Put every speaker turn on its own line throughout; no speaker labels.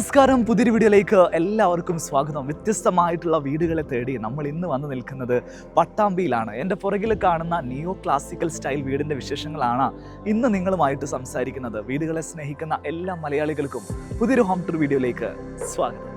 നമസ്കാരം. പുതിയൊരു വീഡിയോയിലേക്ക് എല്ലാവർക്കും സ്വാഗതം. വ്യത്യസ്തമായിട്ടുള്ള വീടുകളെ തേടി നമ്മൾ ഇന്ന് വന്ന് നിൽക്കുന്നത് പട്ടാമ്പിയിലാണ്. എന്റെ പുറകിൽ കാണുന്ന നിയോ ക്ലാസിക്കൽ സ്റ്റൈൽ വീടിന്റെ വിശേഷങ്ങളാണ് ഇന്ന് നിങ്ങളുമായിട്ട് സംസാരിക്കുന്നത്. വീടുകളെ സ്നേഹിക്കുന്ന എല്ലാ മലയാളികൾക്കും പുതിയൊരു ഹോം ടൂർ വീഡിയോയിലേക്ക് സ്വാഗതം.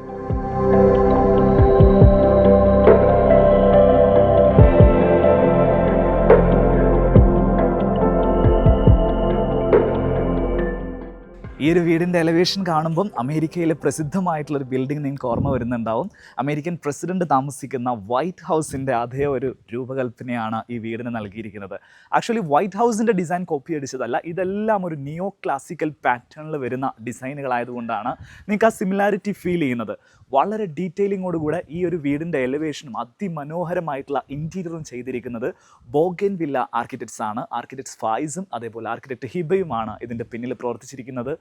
ഈ ഒരു വീടിന്റെ എലവേഷൻ കാണുമ്പം അമേരിക്കയിലെ പ്രസിദ്ധമായിട്ടുള്ള ഒരു ബിൽഡിംഗ് നിങ്ങൾക്ക് ഓർമ്മ വരുന്നുണ്ടാവും. അമേരിക്കൻ പ്രസിഡന്റ് താമസിക്കുന്ന വൈറ്റ് ഹൗസിന്റെ അതേ ഒരു രൂപകൽപ്പനയാണ് ഈ വീടിന് നൽകിയിരിക്കുന്നത്. ആക്ച്വലി വൈറ്റ് ഹൗസിന്റെ ഡിസൈൻ കോപ്പി അടിച്ചതല്ല ഇതെല്ലാം ഒരു നിയോ ക്ലാസിക്കൽ പാറ്റേണിൽ വരുന്ന ഡിസൈനുകളായതുകൊണ്ടാണ് നിങ്ങൾക്ക് ആ സിമിലാരിറ്റി ഫീൽ ചെയ്യുന്നത്. വളരെ ഡീറ്റെയിലിങ്ങോടുകൂടെ ഈ ഒരു വീടിന്റെ എലവേഷനും അതിമനോഹരമായിട്ടുള്ള ഇന്റീരിയറും ചെയ്തിരിക്കുന്നത് ബോഗൻ വില്ല ആർക്കിടെക്ട്സ് ആണ് ആർക്കിടെക്ട്സ് ഫായിസും അതേപോലെ ആർക്കിടെക്ട് ഹിബയുമാണ് ഇതിന്റെ പിന്നിൽ പ്രവർത്തിച്ചിരിക്കുന്നത്.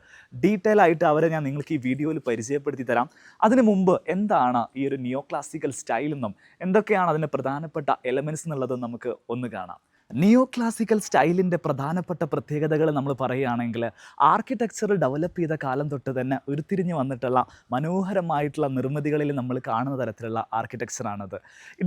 ഡീറ്റെയിൽ ആയിട്ട് അവരെ ഞാൻ നിങ്ങൾക്ക് ഈ വീഡിയോയിൽ പരിചയപ്പെടുത്തി തരാം. അതിനു മുമ്പ് എന്താണ് ഈ ഒരു നിയോ ക്ലാസിക്കൽ സ്റ്റൈൽ എന്നും എന്തൊക്കെയാണ് അതിന്റെ പ്രധാനപ്പെട്ട എലമെന്റ്സ് എന്നുള്ളത് നമുക്ക് ഒന്ന് കാണാം. നിയോ ക്ലാസിക്കൽ സ്റ്റൈലിന്റെ പ്രധാനപ്പെട്ട പ്രത്യേകതകൾ നമ്മൾ പറയുകയാണെങ്കിൽ ആർക്കിടെക്ചർ ഡെവലപ്പ് ചെയ്ത കാലം തൊട്ട് തന്നെ ഉരുത്തിരിഞ്ഞ് വന്നിട്ടുള്ള മനോഹരമായിട്ടുള്ള നിർമ്മിതികളിൽ നമ്മൾ കാണുന്ന തരത്തിലുള്ള ആർക്കിടെക്ചറാണത്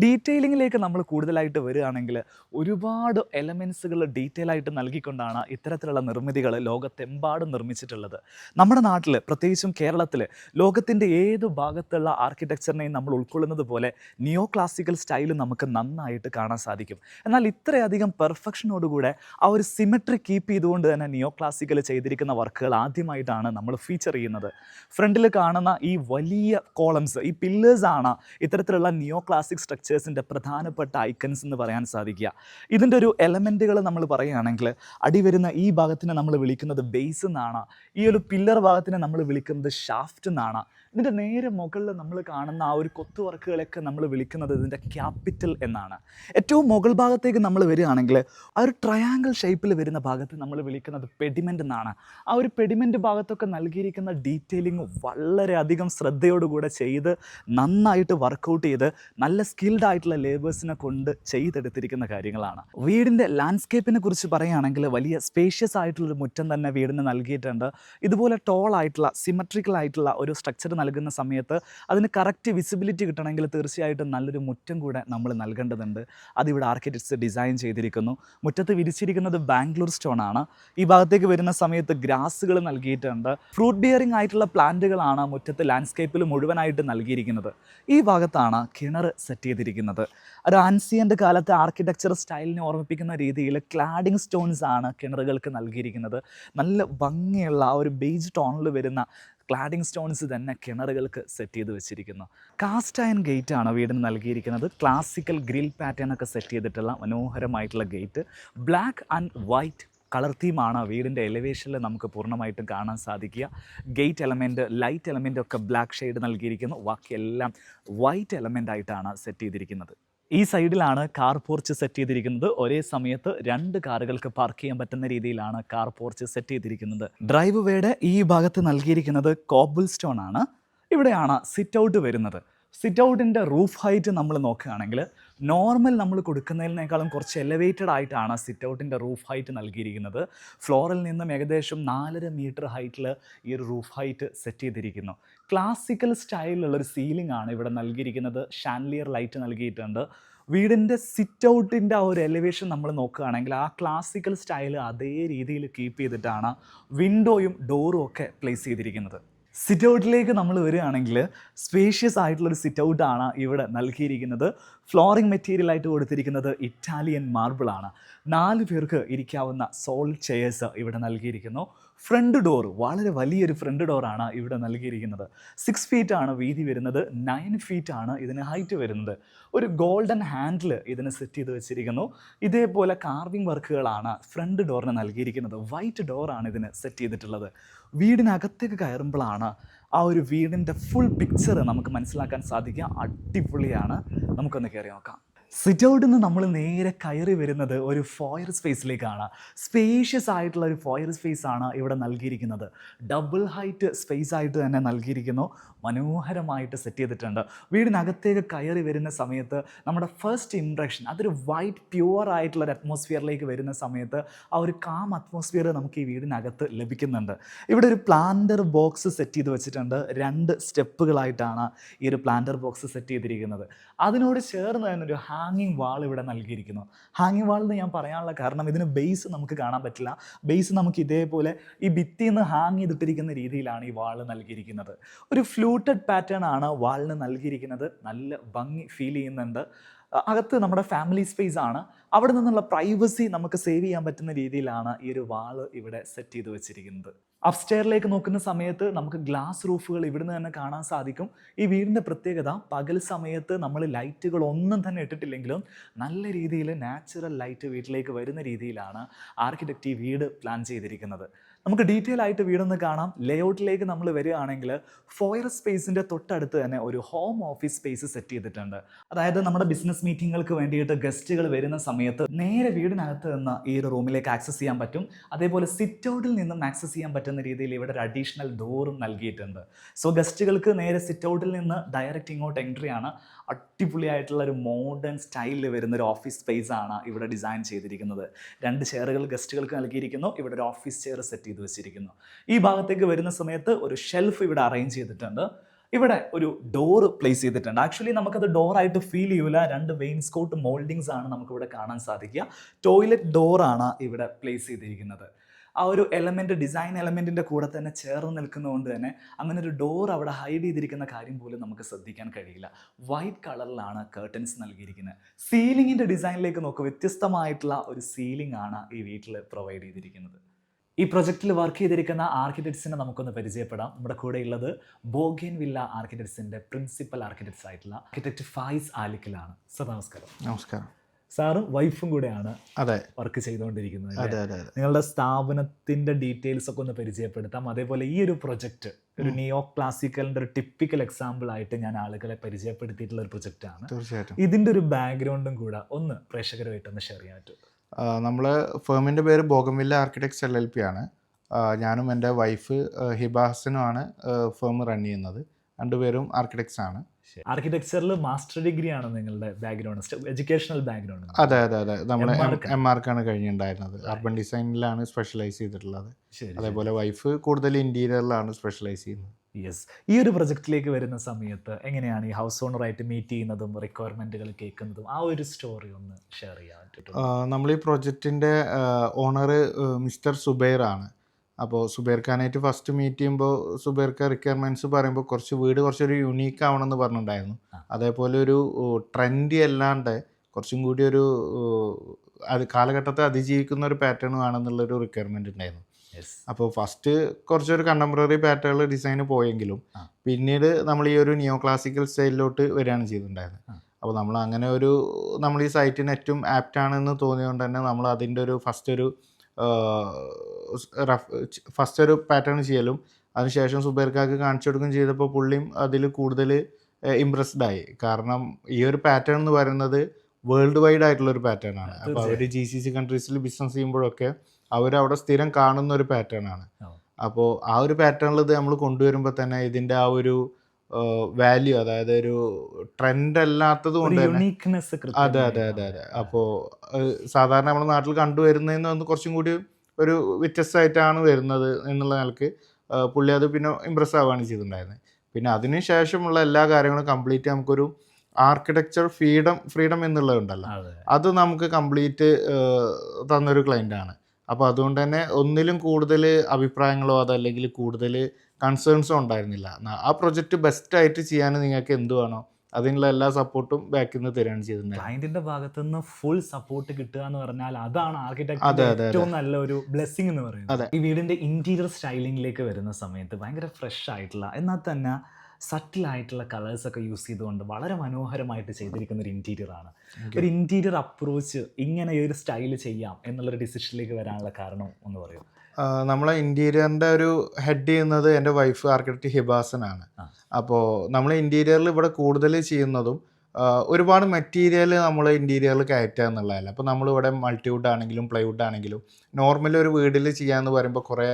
ഡീറ്റെയിലിങ്ങിലേക്ക് നമ്മൾ കൂടുതലായിട്ട് വരികയാണെങ്കിൽ ഒരുപാട് എലമെൻസുകൾ ഡീറ്റെയിൽ ആയിട്ട് നൽകിക്കൊണ്ടാണ് ഇത്തരത്തിലുള്ള നിർമ്മിതികൾ ലോകത്തെമ്പാടും നിർമ്മിച്ചിട്ടുള്ളത്. നമ്മുടെ നാട്ടിൽ പ്രത്യേകിച്ചും കേരളത്തിൽ ലോകത്തിന്റെ ഏത് ഭാഗത്തുള്ള ആർക്കിടെക്ചറിനെയും നമ്മൾ ഉൾക്കൊള്ളുന്നത് പോലെ നിയോ ക്ലാസിക്കൽ സ്റ്റൈൽ നമുക്ക് നന്നായിട്ട് കാണാൻ സാധിക്കും. എന്നാൽ ഇത്രയധികം പെർഫെക്ഷനോടുകൂടെ ആ ഒരു സിമെട്രി കീപ്പ് ചെയ്തുകൊണ്ട് തന്നെ നിയോ ക്ലാസിക്കൽ ചെയ്തിരിക്കുന്ന വർക്കുകൾ ആദ്യമായിട്ടാണ് നമ്മൾ ഫീച്ചർ ചെയ്യുന്നത്. ഫ്രണ്ടിൽ കാണുന്ന ഈ വലിയ കോളംസ് ഈ പില്ലേഴ്സാണ് ഇത്തരത്തിലുള്ള നിയോ ക്ലാസിക് സ്ട്രക്ചേഴ്സിന്റെ പ്രധാനപ്പെട്ട ഐക്കൺസ് എന്ന് പറയാൻ സാധിക്കുക. ഇതിന്റെ ഒരു എലമെന്റുകൾ നമ്മൾ പറയുകയാണെങ്കിൽ അടി വരുന്ന ഈ ഭാഗത്തിനെ നമ്മൾ വിളിക്കുന്നത് ബേസ് എന്നാണ് ഈ ഒരു പില്ലർ ഭാഗത്തിനെ നമ്മൾ വിളിക്കുന്നത് ഷാഫ്റ്റ് എന്നാണ് ഇതിന്റെ നേരെ മുകളിൽ നമ്മൾ കാണുന്ന ആ ഒരു കൊത്തു വർക്കുകളൊക്കെ നമ്മൾ വിളിക്കുന്നത് ഇതിന്റെ ക്യാപിറ്റൽ എന്നാണ്. ഏറ്റവും മുകൾ ഭാഗത്തേക്ക് നമ്മൾ വരികയാണെങ്കിൽ ആ ഒരു ട്രയാങ്കിൾ ഷേപ്പിൽ വരുന്ന ഭാഗത്ത് നമ്മൾ വിളിക്കുന്നത് പെഡിമെന്റ് എന്നാണ്. ആ ഒരു പെഡിമെന്റ് ഭാഗത്തൊക്കെ നൽകിയിരിക്കുന്ന ഡീറ്റെയിലിംഗ് വളരെയധികം ശ്രദ്ധയോടുകൂടെ ചെയ്ത് നന്നായിട്ട് വർക്കൗട്ട് ചെയ്ത് നല്ല സ്കിൽഡ് ആയിട്ടുള്ള ലേബേഴ്സിനെ കൊണ്ട് ചെയ്തെടുത്തിരിക്കുന്ന കാര്യങ്ങളാണ്. വീടിന്റെ ലാൻഡ്സ്കേപ്പിനെ കുറിച്ച് പറയുകയാണെങ്കിൽ വലിയ സ്പേഷ്യസ് ആയിട്ടുള്ളൊരു മുറ്റം തന്നെ വീടിന് നൽകിയിട്ടുണ്ട്. ഇതുപോലെ ടോൾ ആയിട്ടുള്ള സിമട്രിക്കൽ ആയിട്ടുള്ള ഒരു സ്ട്രക്ചർ നൽകുന്ന സമയത്ത് അതിന് കറക്റ്റ് വിസിബിലിറ്റി കിട്ടണമെങ്കിൽ തീർച്ചയായിട്ടും നല്ലൊരു മുറ്റം കൂടെ നമ്മൾ നൽകേണ്ടതുണ്ട്. അതിവിടെ ആർക്കിടെക്ട്സ് ഡിസൈൻ ചെയ്തിരിക്കുന്നു. മുറ്റത്ത് വിരിച്ചിരിക്കുന്നത് ബാംഗ്ലൂർ സ്റ്റോൺ ആണ്. ഈ ഭാഗത്തേക്ക് വരുന്ന സമയത്ത് ഗ്രാസുകൾ നൽകിയിട്ടുണ്ട്. ഫ്രൂട്ട് ബിയറിംഗ് ആയിട്ടുള്ള പ്ലാന്റുകളാണ് മുറ്റത്ത് ലാൻഡ്സ്കേപ്പിൽ മുഴുവനായിട്ട് നൽകിയിരിക്കുന്നത്. ഈ ഭാഗത്താണ് കിണർ സെറ്റ് ചെയ്തിരിക്കുന്നത്. ഒരു ആൻസിയന്റ് കാലത്തെ ആർക്കിടെക്ചർ സ്റ്റൈലിനെ ഓർമ്മിപ്പിക്കുന്ന രീതിയിൽ ക്ലാഡിംഗ് സ്റ്റോൺസ് ആണ് കിണറുകൾക്ക് നൽകിയിരിക്കുന്നത്. നല്ല ഭംഗിയുള്ള ആ ഒരു ബേജ് ടോണിൽ വരുന്ന ക്ലാഡിംഗ് സ്റ്റോൺസ് തന്നെ കിണറുകൾക്ക് സെറ്റ് ചെയ്ത് വെച്ചിരിക്കുന്നു. കാസ്റ്റ് അയൺ ഗേറ്റ് ആണ് വീടിന് നൽകിയിരിക്കുന്നത്. ക്ലാസിക്കൽ ഗ്രിൽ പാറ്റേൺ ഒക്കെ സെറ്റ് ചെയ്തിട്ടുള്ള മനോഹരമായിട്ടുള്ള gate black and white colour തീമാണ് വീടിന്റെ എലിവേഷനിൽ നമുക്ക് പൂർണമായിട്ടും കാണാൻ സാധിക്കുക. ഗേറ്റ് എലമെന്റ് ലൈറ്റ് എലമെന്റ് ഒക്കെ ബ്ലാക്ക് ഷെയ്ഡ് നൽകിയിരിക്കുന്നു. ബാക്കിയെല്ലാം വൈറ്റ് എലമെന്റ് ആയിട്ടാണ് സെറ്റ് ചെയ്തിരിക്കുന്നത്. ഈ സൈഡിലാണ് കാർ പോർച്ച് സെറ്റ് ചെയ്തിരിക്കുന്നത്. ഒരേ സമയത്ത് രണ്ട് കാറുകൾക്ക് പാർക്ക് ചെയ്യാൻ പറ്റുന്ന രീതിയിലാണ് കാർ പോർച്ച് സെറ്റ് ചെയ്തിരിക്കുന്നത്. ഡ്രൈവ് വേയുടെ ഈ ഭാഗത്ത് നൽകിയിരിക്കുന്നത് കോബിൾ സ്റ്റോൺ ആണ്. ഇവിടെയാണ് സിറ്റ് ഔട്ട് വരുന്നത്. സിറ്റ് ഔട്ടിന്റെ റൂഫ് ഹൈറ്റ് നമ്മൾ നോക്കുകയാണെങ്കിൽ നോർമൽ നമ്മൾ കൊടുക്കുന്നതിനേക്കാളും കുറച്ച് എലവേറ്റഡ് ആയിട്ടാണ് സിറ്റ് ഔട്ടിന്റെ റൂഫ് ഹൈറ്റ് നൽകിയിരിക്കുന്നത്. ഫ്ലോറിൽ നിന്നും ഏകദേശം നാലര മീറ്റർ ഹൈറ്റിൽ ഈ ഒരു റൂഫ് ഹൈറ്റ് സെറ്റ് ചെയ്തിരിക്കുന്നു. ക്ലാസിക്കൽ സ്റ്റൈലിലുള്ളൊരു സീലിംഗ് ആണ് ഇവിടെ നൽകിയിരിക്കുന്നത്. ഷാൻലിയർ ലൈറ്റ് നൽകിയിട്ടുണ്ട്. വീടിന്റെ സിറ്റ് ഔട്ടിന്റെ ആ ഒരു എലിവേഷൻ നമ്മൾ നോക്കുകയാണെങ്കിൽ ആ ക്ലാസിക്കൽ സ്റ്റൈൽ അതേ രീതിയിൽ കീപ്പ് ചെയ്തിട്ടാണ് വിൻഡോയും ഡോറും ഒക്കെ പ്ലേസ് ചെയ്തിരിക്കുന്നത്. സിറ്റ് ഔട്ടിലേക്ക് നമ്മൾ വരികയാണെങ്കിൽ സ്പേഷ്യസ് ആയിട്ടുള്ളൊരു സിറ്റ് ഔട്ടാണ് ഇവിടെ നൽകിയിരിക്കുന്നത്. ഫ്ലോറിംഗ് മെറ്റീരിയൽ ആയിട്ട് കൊടുത്തിരിക്കുന്നത് ഇറ്റാലിയൻ മാർബിളാണ് നാല് പേർക്ക് ഇരിക്കാവുന്ന സോൾ ചെയേഴ്സ് ഇവിടെ നൽകിയിരിക്കുന്നു. ഫ്രണ്ട് ഡോർ വളരെ വലിയൊരു ഫ്രണ്ട് ഡോറാണ് ഇവിടെ നൽകിയിരിക്കുന്നത്. സിക്സ് ഫീറ്റ് ആണ് വീതി വരുന്നത് നയൻ ഫീറ്റ് ആണ് ഇതിന് ഹൈറ്റ് വരുന്നത്. ഒരു ഗോൾഡൻ ഹാൻഡിൽ ഇതിന് സെറ്റ് ചെയ്ത് വെച്ചിരിക്കുന്നു. ഇതേപോലെ കാർവിംഗ് വർക്കുകളാണ് ഫ്രണ്ട് ഡോറിന് നൽകിയിരിക്കുന്നത്. വൈറ്റ് ഡോറാണ് ഇതിന് സെറ്റ് ചെയ്തിട്ടുള്ളത്. വീടിനകത്തേക്ക് കയറുമ്പോഴാണ് ആ ഒരു വീടിന്റെ ഫുൾ പിക്ചർ നമുക്ക് മനസ്സിലാക്കാൻ സാധിക്കുക. അടിപൊളിയാണ്. നമുക്കൊന്ന് കയറി നോക്കാം. സിറ്റ് ഔട്ടിൽ നിന്ന് നമ്മൾ നേരെ കയറി വരുന്നത് ഒരു ഫോയർ സ്പേസിലേക്കാണ് സ്പേഷ്യസ് ആയിട്ടുള്ള ഒരു ഫോയർ സ്പേസ് ആണ് ഇവിടെ നൽകിയിരിക്കുന്നത്. ഡബിൾ ഹൈറ്റ് സ്പേസ് ആയിട്ട് തന്നെ നൽകിയിരിക്കുന്നു. മനോഹരമായിട്ട് സെറ്റ് ചെയ്തിട്ടുണ്ട്. വീടിനകത്തേക്ക് കയറി വരുന്ന സമയത്ത് നമ്മുടെ ഫസ്റ്റ് ഇംപ്രഷൻ അതൊരു വൈറ്റ് പ്യുവർ ആയിട്ടുള്ള ഒരു അറ്റ്മോസ്ഫിയറിലേക്ക് വരുന്ന സമയത്ത് ആ ഒരു കാം അറ്റ്മോസ്ഫിയർ നമുക്ക് ഈ വീടിനകത്ത് ലഭിക്കുന്നുണ്ട്. ഇവിടെ ഒരു പ്ലാന്റർ ബോക്സ് സെറ്റ് ചെയ്ത് വെച്ചിട്ടുണ്ട്. രണ്ട് സ്റ്റെപ്പുകളായിട്ടാണ് ഈ ഒരു പ്ലാന്റർ ബോക്സ് സെറ്റ് ചെയ്തിരിക്കുന്നത്. അതിനോട് ചേർന്ന് തന്നെ ഒരു ഹാങ്ങിങ് വാൾ ഇവിടെ നൽകിയിരിക്കുന്നു. ഹാങ്ങിങ് വാൾ എന്ന് ഞാൻ പറയാനുള്ള കാരണം ഇതിന് ബേസ് നമുക്ക് കാണാൻ പറ്റില്ല. ബേസ് നമുക്ക് ഇതേപോലെ ഈ ഭിത്തിയിൽ നിന്ന് ഹാങ് ചെയ്തിട്ടിരിക്കുന്ന രീതിയിലാണ് ഈ വാൾ നൽകിയിരിക്കുന്നത്. ഒരു ഫ്ലൂട്ടഡ് പാറ്റേൺ ആണ് വാളിന് നൽകിയിരിക്കുന്നത്. നല്ല ഭംഗി ഫീൽ ചെയ്യുന്നുണ്ട്. അകത്ത് നമ്മുടെ ഫാമിലി സ്പേസ് ആണ്. അവിടെ നിന്നുള്ള പ്രൈവസി നമുക്ക് സേവ് ചെയ്യാൻ പറ്റുന്ന രീതിയിലാണ് ഈ ഒരു വാൾ ഇവിടെ സെറ്റ് ചെയ്ത് വെച്ചിരിക്കുന്നത്. അപ്സ്റ്റെയറിലേക്ക് നോക്കുന്ന സമയത്ത് നമുക്ക് ഗ്ലാസ് റൂഫുകൾ ഇവിടുന്ന് തന്നെ കാണാൻ സാധിക്കും. ഈ വീടിന്റെ പ്രത്യേകത പകൽ സമയത്ത് നമ്മൾ ലൈറ്റുകൾ ഒന്നും തന്നെ ഇട്ടിട്ടില്ലെങ്കിലും നല്ല രീതിയിൽ നാച്ചുറൽ ലൈറ്റ് വീട്ടിലേക്ക് വരുന്ന രീതിയിലാണ് ആർക്കിടെക്റ്റ് ഈ വീട് പ്ലാൻ ചെയ്തിരിക്കുന്നത്. നമുക്ക് ഡീറ്റെയിൽ ആയിട്ട് വീടൊന്ന് കാണാം. ലേഔട്ടിലേക്ക് നമ്മൾ വരികയാണെങ്കിൽ ഫോയർ സ്പേസിന്റെ തൊട്ടടുത്ത് തന്നെ ഒരു ഹോം ഓഫീസ് സ്പേസ് സെറ്റ് ചെയ്തിട്ടുണ്ട്. അതായത് നമ്മുടെ ബിസിനസ് മീറ്റിങ്ങുകൾക്ക് വേണ്ടിയിട്ട് ഗസ്റ്റുകൾ വരുന്ന സമയത്ത് നേരെ വീടിനകത്ത് നിന്ന് ഈ ഒരു റൂമിലേക്ക് ആക്സസ് ചെയ്യാൻ പറ്റും. അതേപോലെ സിറ്റ് ഔട്ടിൽ നിന്നും ആക്സസ് ചെയ്യാൻ പറ്റുന്ന രീതിയിൽ ഇവിടെ ഒരു അഡീഷണൽ ഡോറും നൽകിയിട്ടുണ്ട്. സോ ഗസ്റ്റുകൾക്ക് നേരെ സിറ്റ് ഔട്ടിൽ നിന്ന് ഡയറക്റ്റ് ഇങ്ങോട്ട് എൻട്രി ആണ്. അടിപൊളിയായിട്ടുള്ള ഒരു മോഡേൺ സ്റ്റൈലിൽ വരുന്ന ഒരു ഓഫീസ് സ്പേസ് ആണ് ഇവിടെ ഡിസൈൻ ചെയ്തിരിക്കുന്നത്. രണ്ട് ചെയറുകൾ ഗസ്റ്റുകൾക്ക് നൽകിയിരിക്കുന്നു. ഇവിടെ ഒരു ഓഫീസ് ചെയർ സെറ്റ് ചെയ്ത് വെച്ചിരിക്കുന്നു. ഈ ഭാഗത്തേക്ക് വരുന്ന സമയത്ത് ഒരു ഷെൽഫ് ഇവിടെ അറേഞ്ച് ചെയ്തിട്ടുണ്ട്. ഇവിടെ ഒരു ഡോർ പ്ലേസ് ചെയ്തിട്ടുണ്ട്. ആക്ച്വലി നമുക്കത് ഡോറായിട്ട് ഫീൽ ചെയ്യൂല. രണ്ട് വെയിൻസ്കോട്ട് മോൾഡിങ്സ് ആണ് നമുക്കിവിടെ കാണാൻ സാധിക്കുക. ടോയ്ലറ്റ് ഡോറാണ് ഇവിടെ പ്ലേസ് ചെയ്തിരിക്കുന്നത്. ആ ഒരു എലമെന്റ് ഡിസൈൻ എലമെന്റിന്റെ കൂടെ തന്നെ ചേർന്ന് നിൽക്കുന്നതുകൊണ്ട് തന്നെ അങ്ങനെ ഒരു ഡോർ അവിടെ ഹൈഡ് ചെയ്തിരിക്കുന്ന കാര്യം പോലും നമുക്ക് ശ്രദ്ധിക്കാൻ കഴിയില്ല. വൈറ്റ് കളറിലാണ് കേർട്ടൻസ് നൽകിയിരിക്കുന്നത്. സീലിങ്ങിന്റെ ഡിസൈനിലേക്ക് നോക്കുക വ്യത്യസ്തമായിട്ടുള്ള ഒരു സീലിംഗ് ആണ് ഈ വീട്ടിൽ പ്രൊവൈഡ് ചെയ്തിരിക്കുന്നത്. ഈ പ്രൊജക്റ്റിൽ വർക്ക് ചെയ്തിരിക്കുന്ന ആർക്കിടെക്ട്സിനെ നമുക്കൊന്ന് പരിചയപ്പെടാം. നമ്മുടെ കൂടെ ഉള്ളത് ബോഗേൻ വില്ല ആർക്കിടെക്ട്സിന്റെ പ്രിൻസിപ്പൽ ആർക്കിടെക്ട്സ് ആയിട്ടുള്ള ആർക്കിടെക്ട് ഫായിസ് ആലിക്കലാണ്. സർ നമസ്കാരം.
നമസ്കാരം.
സാറും വൈഫും കൂടെയാണ്
അതെ.
വർക്ക് ചെയ്തുകൊണ്ടിരിക്കുന്നത്
അതെ അതെ അതെ.
നിങ്ങളുടെ സ്ഥാപനത്തിന്റെ ഡീറ്റെയിൽസ് ഒക്കെ ഒന്ന് പരിചയപ്പെടുത്താം. അതേപോലെ ഈ ഒരു പ്രൊജക്റ്റ് ഒരു നിയോ ക്ലാസിക്കലിന്റെ ഒരു ടിപ്പിക്കൽ എക്സാമ്പിൾ ആയിട്ട് ഞാൻ ആളുകളെ പരിചയപ്പെടുത്തിയിട്ടുള്ള ഒരു പ്രൊജക്റ്റ് ആണ്.
തീർച്ചയായിട്ടും.
ഇതിന്റെ ഒരു ബാക്ക്ഗ്രൗണ്ടും കൂടെ ഒന്ന് പ്രേക്ഷകരുമായിട്ട് ഒന്ന് ഷെയർ ചെയ്യാൻ പറ്റും
നമ്മൾ ഫേമിന്റെ പേര് Bougainvillea architects L L P ആണ്. ഞാനും എന്റെ വൈഫ് ഹിബാസനുമാണ് ഫേം റൺ ചെയ്യുന്നത്. രണ്ടുപേരും ആർക്കിടെക്ട്സ് ആണ്.
ആർക്കിടെക്ചറിൽ മാസ്റ്റർ ഡിഗ്രി ആണ് നിങ്ങളുടെ ബാക്ക്ഗ്രൗണ്ട് എഡ്യൂക്കേഷണൽ ബാക്ക്ഗ്രൗണ്ട്
അതെ അതെ അതെ. നമ്മൾ. എം ആർക്കാണ് കഴിഞ്ഞിട്ടുണ്ടായിരുന്നത് അർബൻ ഡിസൈനിലാണ് സ്പെഷ്യലൈസ് ചെയ്തിട്ടുള്ളത്. അതേപോലെ വൈഫ് കൂടുതൽ ഇന്റീരിയറിലാണ് സ്പെഷ്യലൈസ് ചെയ്യുന്നത്.
യെസ് ഈ ഒരു പ്രൊജക്റ്റിലേക്ക് വരുന്ന സമയത്ത് എങ്ങനെയാണ് ഈ ഹൗസ് ഓണറായിട്ട് മീറ്റ് ചെയ്യുന്നതും റിക്വയർമെന്റുകൾ കേൾക്കുന്നതും? ആ ഒരു സ്റ്റോറി ഒന്ന് ഷെയർ ചെയ്യാൻ പറ്റും.
നമ്മൾ ഈ പ്രൊജക്റ്റിന്റെ ഓണർ മിസ്റ്റർ സുബൈർ ആണ് അപ്പോൾ സുബൈർ ഖാനായിട്ട് ഫസ്റ്റ് മീറ്റ് ചെയ്യുമ്പോൾ സുബൈർ ഖാൻ റിക്വയർമെന്റ്സ് പറയുമ്പോൾ കുറച്ച് വീട് കുറച്ചൊരു യുണീക്ക് ആവണമെന്ന് പറഞ്ഞിട്ടുണ്ടായിരുന്നു. അതേപോലെ ഒരു ട്രെൻഡി അല്ലാണ്ട് കുറച്ചും കൂടി ഒരു അത് കാലഘട്ടത്തെ അതിജീവിക്കുന്ന ഒരു പാറ്റേൺ വേണമെന്നുള്ളൊരു റിക്വയർമെന്റ് ഉണ്ടായിരുന്നു അപ്പോൾ ഫസ്റ്റ് കുറച്ചൊരു കണ്ടംപററി പാറ്റേൺ ഡിസൈന് പോയെങ്കിലും പിന്നീട് നമ്മൾ ഈ ഒരു നിയോ ക്ലാസിക്കൽ സ്റ്റൈലിലോട്ട് വരികയാണ്
ചെയ്തിട്ടുണ്ടായിരുന്നത്
അപ്പോൾ നമ്മൾ അങ്ങനെ ഒരു നമ്മൾ ഈ സൈറ്റിന് ഏറ്റവും ആപ്റ്റ് ആണെന്ന് തോന്നിയതുകൊണ്ട് തന്നെ നമ്മൾ അതിന്റെ ഒരു ഫസ്റ്റ് ഒരു ഫസ്റ്റ് ഒരു പാറ്റേൺ ചെയ്യലും അതിനുശേഷം സുബൈർക്കാക്ക് കാണിച്ചു കൊടുക്കുകയും ചെയ്തപ്പോൾ പുള്ളിയും അതിൽ കൂടുതൽ ഇമ്പ്രസ്ഡ് ആയി. കാരണം ഈ ഒരു പാറ്റേൺ എന്ന് പറയുന്നത് വേൾഡ് വൈഡ് ആയിട്ടുള്ള ഒരു പാറ്റേൺ ആണ്. അപ്പോൾ അവർ ജി സി സി കൺട്രീസിൽ ബിസിനസ് ചെയ്യുമ്പോഴൊക്കെ അവരവിടെ സ്ഥിരം കാണുന്ന ഒരു പാറ്റേൺ ആണ്. അപ്പോൾ ആ ഒരു പാറ്റേണിൽ ഇത് നമ്മൾ കൊണ്ടുവരുമ്പോൾ തന്നെ ഇതിന്റെ ആ ഒരു വാല്യൂ അതായത് ഒരു ട്രെൻഡ് അല്ലാത്തത് കൊണ്ട്
യുണീക്നെസ്
അതെ അതെ അതെ അതെ. അപ്പോൾ സാധാരണ നമ്മുടെ നാട്ടിൽ കണ്ടുവരുന്നതെന്ന് വന്ന് കുറച്ചും കൂടി ഒരു വ്യത്യസ്തമായിട്ടാണ് വരുന്നത് എന്നുള്ള നിലയ്ക്ക് പുള്ളി അത് പിന്നെ ഇമ്പ്രസ് ആവുകയാണ് ചെയ്തിട്ടുണ്ടായിരുന്നത്. പിന്നെ അതിന് ശേഷമുള്ള എല്ലാ കാര്യങ്ങളും കംപ്ലീറ്റ് നമുക്കൊരു ആർക്കിടെക്ചർ ഫ്രീഡം ഫ്രീഡം എന്നുള്ളതുണ്ടല്ലോ
അതെ.
അത് നമുക്ക് കംപ്ലീറ്റ് തന്നൊരു ക്ലയന്റ് ആണ്. അപ്പോൾ അതുകൊണ്ട് തന്നെ ഒന്നിലും കൂടുതൽ അഭിപ്രായങ്ങളോ അതല്ലെങ്കിൽ കൂടുതൽ കൺസേൺസോ ഉണ്ടായിരുന്നില്ല. ആ പ്രൊജക്റ്റ് ബെസ്റ്റായിട്ട് ചെയ്യാൻ നിങ്ങൾക്ക് എന്ത് വേണോ അതിനുള്ള എല്ലാ സപ്പോർട്ടും ബാക്കിൽ നിന്ന് തരികയാണ് ചെയ്തിട്ടുണ്ട്
ക്ലയന്റിന്റെ ഭാഗത്തു നിന്ന് ഫുൾ സപ്പോർട്ട് കിട്ടുക എന്ന് പറഞ്ഞാൽ അതാണ്
അതെ,
ആർക്കിടെക്ട്. ഏറ്റവും നല്ല ഒരു ബ്ലെസ്സിംഗ് എന്ന് പറയുന്നത്. ഈ വീടിന്റെ ഇന്റീരിയർ സ്റ്റൈലിംഗിലേക്ക് വരുന്ന സമയത്ത് ഭയങ്കര ഫ്രഷ് ആയിട്ടുള്ള എന്നാൽ തന്നെ സട്ടിൽ ആയിട്ടുള്ള കളേഴ്സ് ഒക്കെ യൂസ് ചെയ്തുകൊണ്ട് വളരെ മനോഹരമായിട്ട് ചെയ്തിരിക്കുന്ന ഒരു ഇന്റീരിയർ ആണ്. ഒരു ഇന്റീരിയർ അപ്രോച്ച് ഇങ്ങനെ ഒരു സ്റ്റൈൽ ചെയ്യാം എന്നുള്ളൊരു ഡിസിഷനിലേക്ക് വരാനുള്ള കാരണം എന്ന് പറയും
നമ്മളെ ഇന്റീരിയറിന്റെ ഒരു ഹെഡ് ചെയ്യുന്നത് എന്റെ വൈഫ് ആർക്കിടെക്ട് ഹിബാസനാണ്.
ആണ്
അപ്പോൾ നമ്മൾ ഇന്റീരിയറിൽ ഇവിടെ കൂടുതൽ ചെയ്യുന്നതും ഒരുപാട് മെറ്റീരിയൽ നമ്മൾ ഇന്റീരിയറിൽ കയറ്റുക എന്നുള്ളതല്ല. അപ്പോൾ നമ്മളിവിടെ മൾട്ടിവുഡ് ആണെങ്കിലും പ്ലൈവുഡ് ആണെങ്കിലും നോർമലി ഒരു വീട്ടിൽ ചെയ്യാന്ന് പറയുമ്പോൾ കുറേ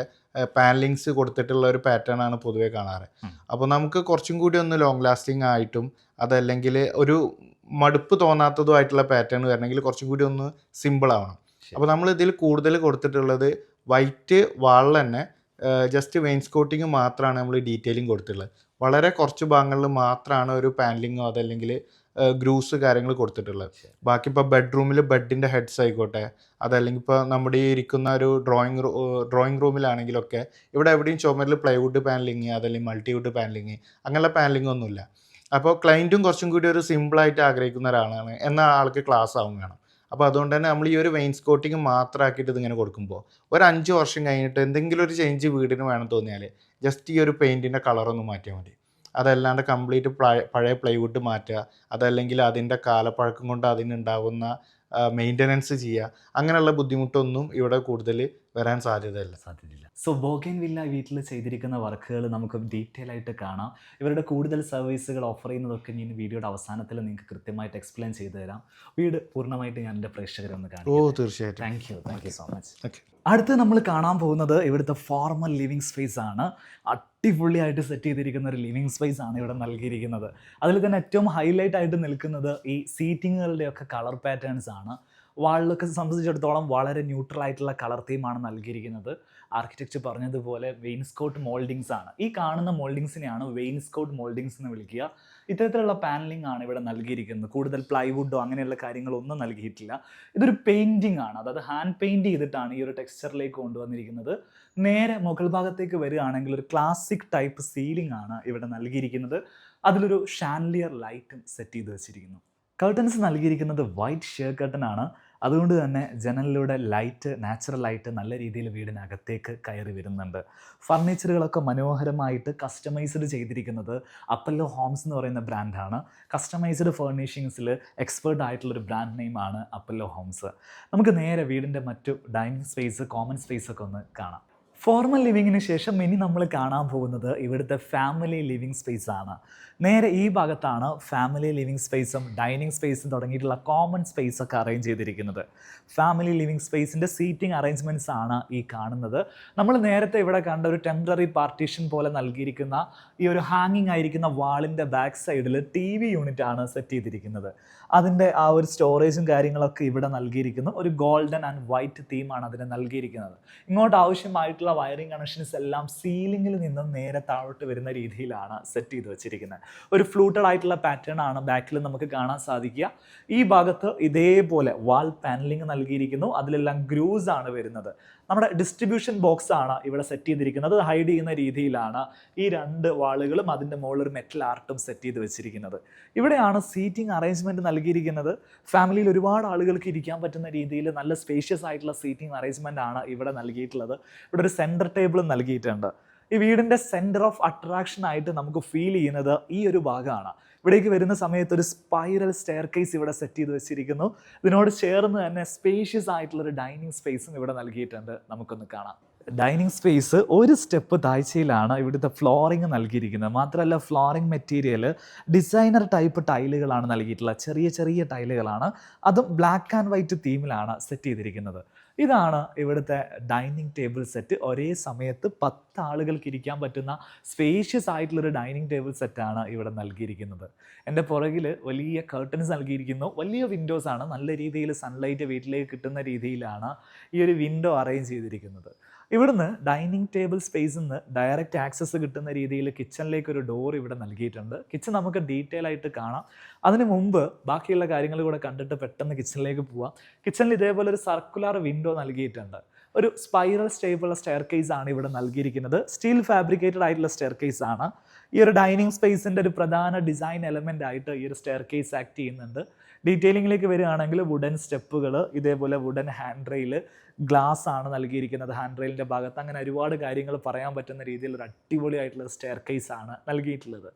പാനലിങ്സ് കൊടുത്തിട്ടുള്ള ഒരു പാറ്റേൺ ആണ് പൊതുവേ കാണാറ്. അപ്പോൾ നമുക്ക് കുറച്ചും കൂടി ഒന്ന് ലോങ് ലാസ്റ്റിംഗ് ആയിട്ടും അതല്ലെങ്കിൽ ഒരു മടുപ്പ് തോന്നാത്തതുമായിട്ടുള്ള പാറ്റേൺ വരണമെങ്കിൽ കുറച്ചും കൂടി ഒന്ന് സിമ്പിൾ ആവണം. അപ്പോൾ നമ്മൾ ഇതിൽ കൂടുതൽ കൊടുത്തിട്ടുള്ളത് വൈറ്റ് വാളിൽ തന്നെ ജസ്റ്റ് വെയിൻസ്കോട്ടിങ് മാത്രമാണ് നമ്മൾ ഡീറ്റെയിലിംഗ് കൊടുത്തിട്ടുള്ളത്. വളരെ കുറച്ച് ഭാഗങ്ങളിൽ മാത്രമാണ് ഒരു പാനലിങ്ങോ അതല്ലെങ്കിൽ ഗ്രൂസ് കാര്യങ്ങൾ കൊടുത്തിട്ടുള്ളത്. ബാക്കി ഇപ്പോൾ ബെഡ്റൂമിൽ ബെഡിന്റെ ഹെഡ്സ് ആയിക്കോട്ടെ അതല്ലെങ്കിൽ ഇപ്പോൾ നമ്മുടെ ഈ ഇരിക്കുന്ന ഒരു ഡ്രോയിങ് ഡ്രോയിങ് റൂമിലാണെങ്കിലൊക്കെ ഇവിടെ എവിടെയും ചുമരിൽ പ്ലൈവുഡ് പാനലിങ് അതല്ലെങ്കിൽ മൾട്ടിവുഡ് പാനലിങ് അങ്ങനെയുള്ള പാനലിംഗ് ഒന്നുമില്ല. അപ്പോൾ ക്ലയന്റും കുറച്ചും കൂടി ഒരു സിമ്പിളായിട്ട് ആഗ്രഹിക്കുന്ന ഒരാളാണ് എന്നാൽ ആൾക്ക് ക്ലാസ് ആവും വേണം. അപ്പോൾ അതുകൊണ്ട് തന്നെ നമ്മൾ ഈ ഒരു വെയിൻസ്കോട്ടിങ് മാത്രമാക്കിയിട്ട് ഇതിങ്ങനെ കൊടുക്കുമ്പോൾ ഒരു അഞ്ച് വർഷം കഴിഞ്ഞിട്ട് എന്തെങ്കിലും ഒരു ചേഞ്ച് വീടിന് വേണം തോന്നിയാൽ ജസ്റ്റ് ഈ ഒരു പെയിന്റിന്റെ കളറൊന്ന് മാറ്റിയാൽ മതി. അതല്ലാണ്ട് കംപ്ലീറ്റ് പഴയ പ്ലൈവുഡ് മാറ്റുക അതല്ലെങ്കിൽ അതിന്റെ കാലപ്പഴക്കം കൊണ്ട് അതിനുണ്ടാകുന്ന മെയിന്റനൻസ് ചെയ്യുക അങ്ങനെയുള്ള ബുദ്ധിമുട്ടൊന്നും ഇവിടെ കൂടുതൽ വരാൻ സാധ്യതയല്ല.
സാധ്യതയില്ല. സോ ബോഗൻ വില്ല വീട്ടിൽ ചെയ്തിരിക്കുന്ന വർക്കുകൾ നമുക്ക് ഡീറ്റെയിൽ ആയിട്ട് കാണാം. ഇവരുടെ കൂടുതൽ സർവീസുകൾ ഓഫർ ചെയ്യുന്നതൊക്കെ ഞാൻ വീഡിയോയുടെ അവസാനത്തിൽ നിങ്ങൾക്ക് കൃത്യമായിട്ട് എക്സ്പ്ലെയിൻ ചെയ്തു തരാം. വീട് പൂർണമായിട്ട് ഞാൻ എന്റെ പ്രേക്ഷകരെ ഒന്ന്
ഓ
കാണിക്കാം
തീർച്ചയായിട്ടും
thank you thank you so much
okay
അടുത്ത് നമ്മൾ കാണാൻ പോകുന്നത് ഇവിടുത്തെ ഫോർമൽ ലിവിങ് സ്പേസ് ആണ്. അടിപൊളിയായിട്ട് സെറ്റ് ചെയ്തിരിക്കുന്ന ഒരു ലിവിങ് സ്പേസ് ആണ് ഇവിടെ നൽകിയിരിക്കുന്നത്. അതിൽ തന്നെ ഏറ്റവും ഹൈലൈറ്റ് ആയിട്ട് നിൽക്കുന്നത് ഈ സീറ്റിങ്ങുകളുടെ ഒക്കെ കളർ പാറ്റേൺസ് ആണ്. വാളിലൊക്കെ സംബന്ധിച്ചിടത്തോളം വളരെ ന്യൂട്രൽ ആയിട്ടുള്ള കളർ തീമാണ് നൽകിയിരിക്കുന്നത്. ആർക്കിടെക്ചർ പറഞ്ഞതുപോലെ വെയിൻസ്കോട്ട് മോൾഡിങ്സ് ആണ്. ഈ കാണുന്ന മോൾഡിങ്സിനെയാണ് വെയിൻസ്കോട്ട് മോൾഡിങ്സ് എന്ന് വിളിക്കുക. ഇത്തരത്തിലുള്ള പാനലിംഗ് ആണ് ഇവിടെ നൽകിയിരിക്കുന്നത്. കൂടുതൽ പ്ലൈവുഡോ അങ്ങനെയുള്ള കാര്യങ്ങളൊന്നും നൽകിയിട്ടില്ല. ഇതൊരു പെയിന്റിംഗ് ആണ്. അതായത് ഹാൻഡ് പെയിന്റ് ചെയ്തിട്ടാണ് ഈ ഒരു ടെക്സ്ചറിലേക്ക് കൊണ്ടുവന്നിരിക്കുന്നത്. നേരെ മുകൾ ഭാഗത്തേക്ക് വരികയാണെങ്കിൽ ഒരു ക്ലാസിക് ടൈപ്പ് സീലിംഗ് ആണ് ഇവിടെ നൽകിയിരിക്കുന്നത്. അതിലൊരു ഷാൻലിയർ ലൈറ്റും സെറ്റ് ചെയ്ത് വെച്ചിരിക്കുന്നു. കർട്ടൻസ് നൽകിയിരിക്കുന്നത് വൈറ്റ് ഷെയർ കർട്ടൻ ആണ്. അതുകൊണ്ട് തന്നെ ജനലിലൂടെ ലൈറ്റ് നാച്ചുറൽ ലൈറ്റ് നല്ല രീതിയിൽ വീടിനകത്തേക്ക് കയറി വരുന്നുണ്ട്. ഫർണിച്ചറുകളൊക്കെ മനോഹരമായിട്ട് കസ്റ്റമൈസ്ഡ് ചെയ്തിരിക്കുന്നത് അപ്പല്ലോ ഹോംസ് എന്ന് പറയുന്ന ബ്രാൻഡാണ് കസ്റ്റമൈസ്ഡ് ഫർണിഷിങ്സിൽ എക്സ്പേർട്ട് ആയിട്ടുള്ളൊരു ബ്രാൻഡ് നെയിമാണ് അപ്പല്ലോ ഹോംസ് നമുക്ക് നേരെ വീടിന്റെ മറ്റു ഡൈനിങ് സ്പേസ് കോമൺ സ്പേസ് ഒക്കെ ഒന്ന് കാണാം. ഫോർമൽ ലിവിങ്ങിന് ശേഷം ഇനി നമ്മൾ കാണാൻ പോകുന്നത് ഇവിടുത്തെ ഫാമിലി ലിവിങ് സ്പേസ് ആണ്. നേരെ ഈ ഭാഗത്താണ് ഫാമിലി ലിവിങ് സ്പേസും ഡൈനിങ് സ്പേസും തുടങ്ങിയിട്ടുള്ള കോമൺ സ്പേസ് ഒക്കെ അറേഞ്ച് ചെയ്തിരിക്കുന്നത്. ഫാമിലി ലിവിങ് സ്പേസിന്റെ സീറ്റിംഗ് അറേഞ്ച്മെന്റ്സ് ആണ് ഈ കാണുന്നത്. നമ്മൾ നേരത്തെ ഇവിടെ കണ്ട ഒരു ടെമ്പററി പാർട്ടീഷൻ പോലെ നൽകിയിരിക്കുന്ന ഈ ഒരു ഹാങ്ങിങ് ആയിരിക്കുന്ന വാളിന്റെ ബാക്ക് സൈഡിൽ ടി വി യൂണിറ്റ് ആണ് സെറ്റ് ചെയ്തിരിക്കുന്നത്. അതിന്റെ ആ ഒരു സ്റ്റോറേജും കാര്യങ്ങളൊക്കെ ഇവിടെ നൽകിയിരിക്കുന്നു. ഒരു ഗോൾഡൻ ആൻഡ് വൈറ്റ് തീമാണ് അതിന് നൽകിയിരിക്കുന്നത്. ഇങ്ങോട്ട് ആവശ്യമായിട്ടുള്ള വയറിംഗ് കണക്ഷൻസ് എല്ലാം സീലിംഗിൽ നിന്നും നേരെ താഴോട്ട് വരുന്ന രീതിയിലാണ് സെറ്റ് ചെയ്ത് വെച്ചിരിക്കുന്നത്. ഒരു ഫ്ലൂട്ടഡ് ആയിട്ടുള്ള പാറ്റേൺ ആണ് ബാക്കിൽ നമുക്ക് കാണാൻ സാധിക്കുക. ഈ ഭാഗത്ത് ഇതേപോലെ വാൾ പാനലിംഗ് നൽകിയിരിക്കുന്നു. അതിലെല്ലാം ഗ്രൂസ് ആണ് വരുന്നത്. നമ്മുടെ ഡിസ്ട്രിബ്യൂഷൻ ബോക്സ് ആണ് ഇവിടെ സെറ്റ് ചെയ്തിരിക്കുന്നത്. ഹൈഡ് ചെയ്യുന്ന രീതിയിലാണ് ഈ രണ്ട് വാളുകളും അതിന്റെ മുകളിൽ ഒരു മെറ്റൽ ആർട്ടും സെറ്റ് ചെയ്ത് വെച്ചിരിക്കുന്നത്. ഇവിടെയാണ് സീറ്റിംഗ് അറേഞ്ച്മെന്റ് നൽകിയിരിക്കുന്നത്. ഫാമിലിയിൽ ഒരുപാട് ആളുകൾക്ക് ഇരിക്കാൻ പറ്റുന്ന രീതിയിൽ നല്ല സ്പേഷ്യസ് ആയിട്ടുള്ള സീറ്റിംഗ് അറേഞ്ച്മെന്റ് ആണ് ഇവിടെ നൽകിയിട്ടുള്ളത്. ഇവിടെ ഒരു സെന്റർ ടേബിൾ നൽകിയിട്ടുണ്ട്. ഈ വീടിന്റെ സെന്റർ ഓഫ് അട്രാക്ഷൻ ആയിട്ട് നമുക്ക് ഫീൽ ചെയ്യുന്നത് ഈ ഒരു ഭാഗമാണ്. ഇവിടേക്ക് വരുന്ന സമയത്ത് ഒരു സ്പൈറൽ സ്റ്റെയർ കേസ് ഇവിടെ സെറ്റ് ചെയ്ത് വെച്ചിരിക്കുന്നു. ഇതിനോട് ചേർന്ന് തന്നെ സ്പേഷ്യസ് ആയിട്ടുള്ള ഒരു ഡൈനിങ് സ്പേസും ഇവിടെ നൽകിയിട്ടുണ്ട്. നമുക്കൊന്ന് കാണാം. ഡൈനിങ് സ്പേസ് ഒരു സ്റ്റെപ്പ് താഴ്ചയിലാണ് ഇവിടുത്തെ ഫ്ലോറിങ് നൽകിയിരിക്കുന്നത്. മാത്രമല്ല ഫ്ലോറിങ് മെറ്റീരിയൽ ഡിസൈനർ ടൈപ്പ് ടൈലുകളാണ് നൽകിയിട്ടുള്ളത്. ചെറിയ ചെറിയ ടൈലുകളാണ് അതും ബ്ലാക്ക് ആൻഡ് വൈറ്റ് തീമിലാണ് സെറ്റ് ചെയ്തിരിക്കുന്നത്. ഇതാണ് ഇവിടുത്തെ ഡൈനിങ് ടേബിൾ സെറ്റ്. ഒരേ സമയത്ത് പത്ത് ആളുകൾക്ക് ഇരിക്കാൻ പറ്റുന്ന സ്പേഷ്യസ് ആയിട്ടുള്ളൊരു ഡൈനിങ് ടേബിൾ സെറ്റാണ് ഇവിടെ നൽകിയിരിക്കുന്നത്. എന്റെ പുറകിൽ വലിയ കർട്ടൻസ് നൽകിയിരിക്കുന്നു. വലിയ വിൻഡോസ് ആണ്. നല്ല രീതിയിൽ സൺലൈറ്റ് വീട്ടിലേക്ക് കിട്ടുന്ന രീതിയിലാണ് ഈ ഒരു വിൻഡോ അറേഞ്ച് ചെയ്തിരിക്കുന്നത്. ഇവിടുന്ന് ഡൈനിങ് ടേബിൾ സ്പേസിൽ നിന്ന് ഡയറക്റ്റ് ആക്സസ് കിട്ടുന്ന രീതിയിൽ കിച്ചണിലേക്ക് ഒരു ഡോർ ഇവിടെ നൽകിയിട്ടുണ്ട്. കിച്ചൺ നമുക്ക് ഡീറ്റെയിൽ ആയിട്ട് കാണാം. അതിന് മുമ്പ് ബാക്കിയുള്ള കാര്യങ്ങൾ കൂടെ കണ്ടിട്ട് പെട്ടെന്ന് കിച്ചണിലേക്ക് പോവാം. കിച്ചണിൽ ഇതേപോലെ ഒരു സർക്കുലർ വിൻഡോ നൽകിയിട്ടുണ്ട്. ഒരു സ്പൈറൽ സ്റ്റേബിളുള്ള സ്റ്റെയർ കേസ് ആണ് ഇവിടെ നൽകിയിരിക്കുന്നത്. സ്റ്റീൽ ഫാബ്രിക്കേറ്റഡ് ആയിട്ടുള്ള സ്റ്റെയർ കേസ് ആണ്. ഈ ഒരു ഡൈനിങ് സ്പേസിന്റെ ഒരു പ്രധാന ഡിസൈൻ എലമെന്റ് ആയിട്ട് ഈ ഒരു സ്റ്റെയർ കേസ് ആക്ട് ചെയ്യുന്നുണ്ട് ഡീറ്റെയിലിങ്ങിലേക്ക് വരികയാണെങ്കിൽ വുഡൻ സ്റ്റെപ്പുകൾ ഇതേപോലെ വുഡൻ ഹാൻഡ് റെയിൽ ഗ്ലാസ് ആണ് നൽകിയിരിക്കുന്നത് ഹാൻഡ് റെയിലിന്റെ ഭാഗത്ത്. അങ്ങനെ ഒരുപാട് കാര്യങ്ങൾ പറയാൻ പറ്റുന്ന രീതിയിൽ ഒരു അടിപൊളിയായിട്ടുള്ള സ്റ്റെയർ കേസ് ആണ് നൽകിയിട്ടുള്ളത്.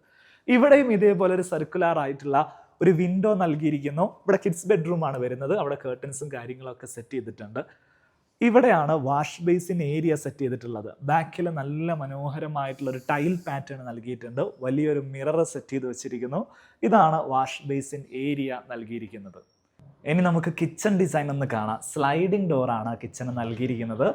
ഇവിടെയും ഇതേപോലെ ഒരു സർക്കുലർ ആയിട്ടുള്ള ഒരു വിൻഡോ നൽകിയിരിക്കുന്നു. ഇവിടെ കിഡ്സ് ബെഡ്റൂം ആണ് വരുന്നത്. അവിടെ കേർട്ടൻസും കാര്യങ്ങളൊക്കെ സെറ്റ് ചെയ്തിട്ടുണ്ട്. ഇവിടെയാണ് വാഷ് ബേസിൻ ഏരിയ സെറ്റ് ചെയ്തിട്ടുള്ളത്. ബാക്കിൽ നല്ല മനോഹരമായിട്ടുള്ള ഒരു ടൈൽ പാറ്റേൺ നൽകിയിട്ടുണ്ട്. വലിയൊരു മിറർ സെറ്റ് ചെയ്ത് വെച്ചിരിക്കുന്നു. ഇതാണ് വാഷ് ബേസിൻ ഏരിയ നൽകിയിരിക്കുന്നത്. ഇനി നമുക്ക് കിച്ചൺ ഡിസൈൻ ഒന്ന് കാണാം. സ്ലൈഡിംഗ് ഡോറാണ് കിച്ചണ് നൽകിയിരിക്കുന്നത്.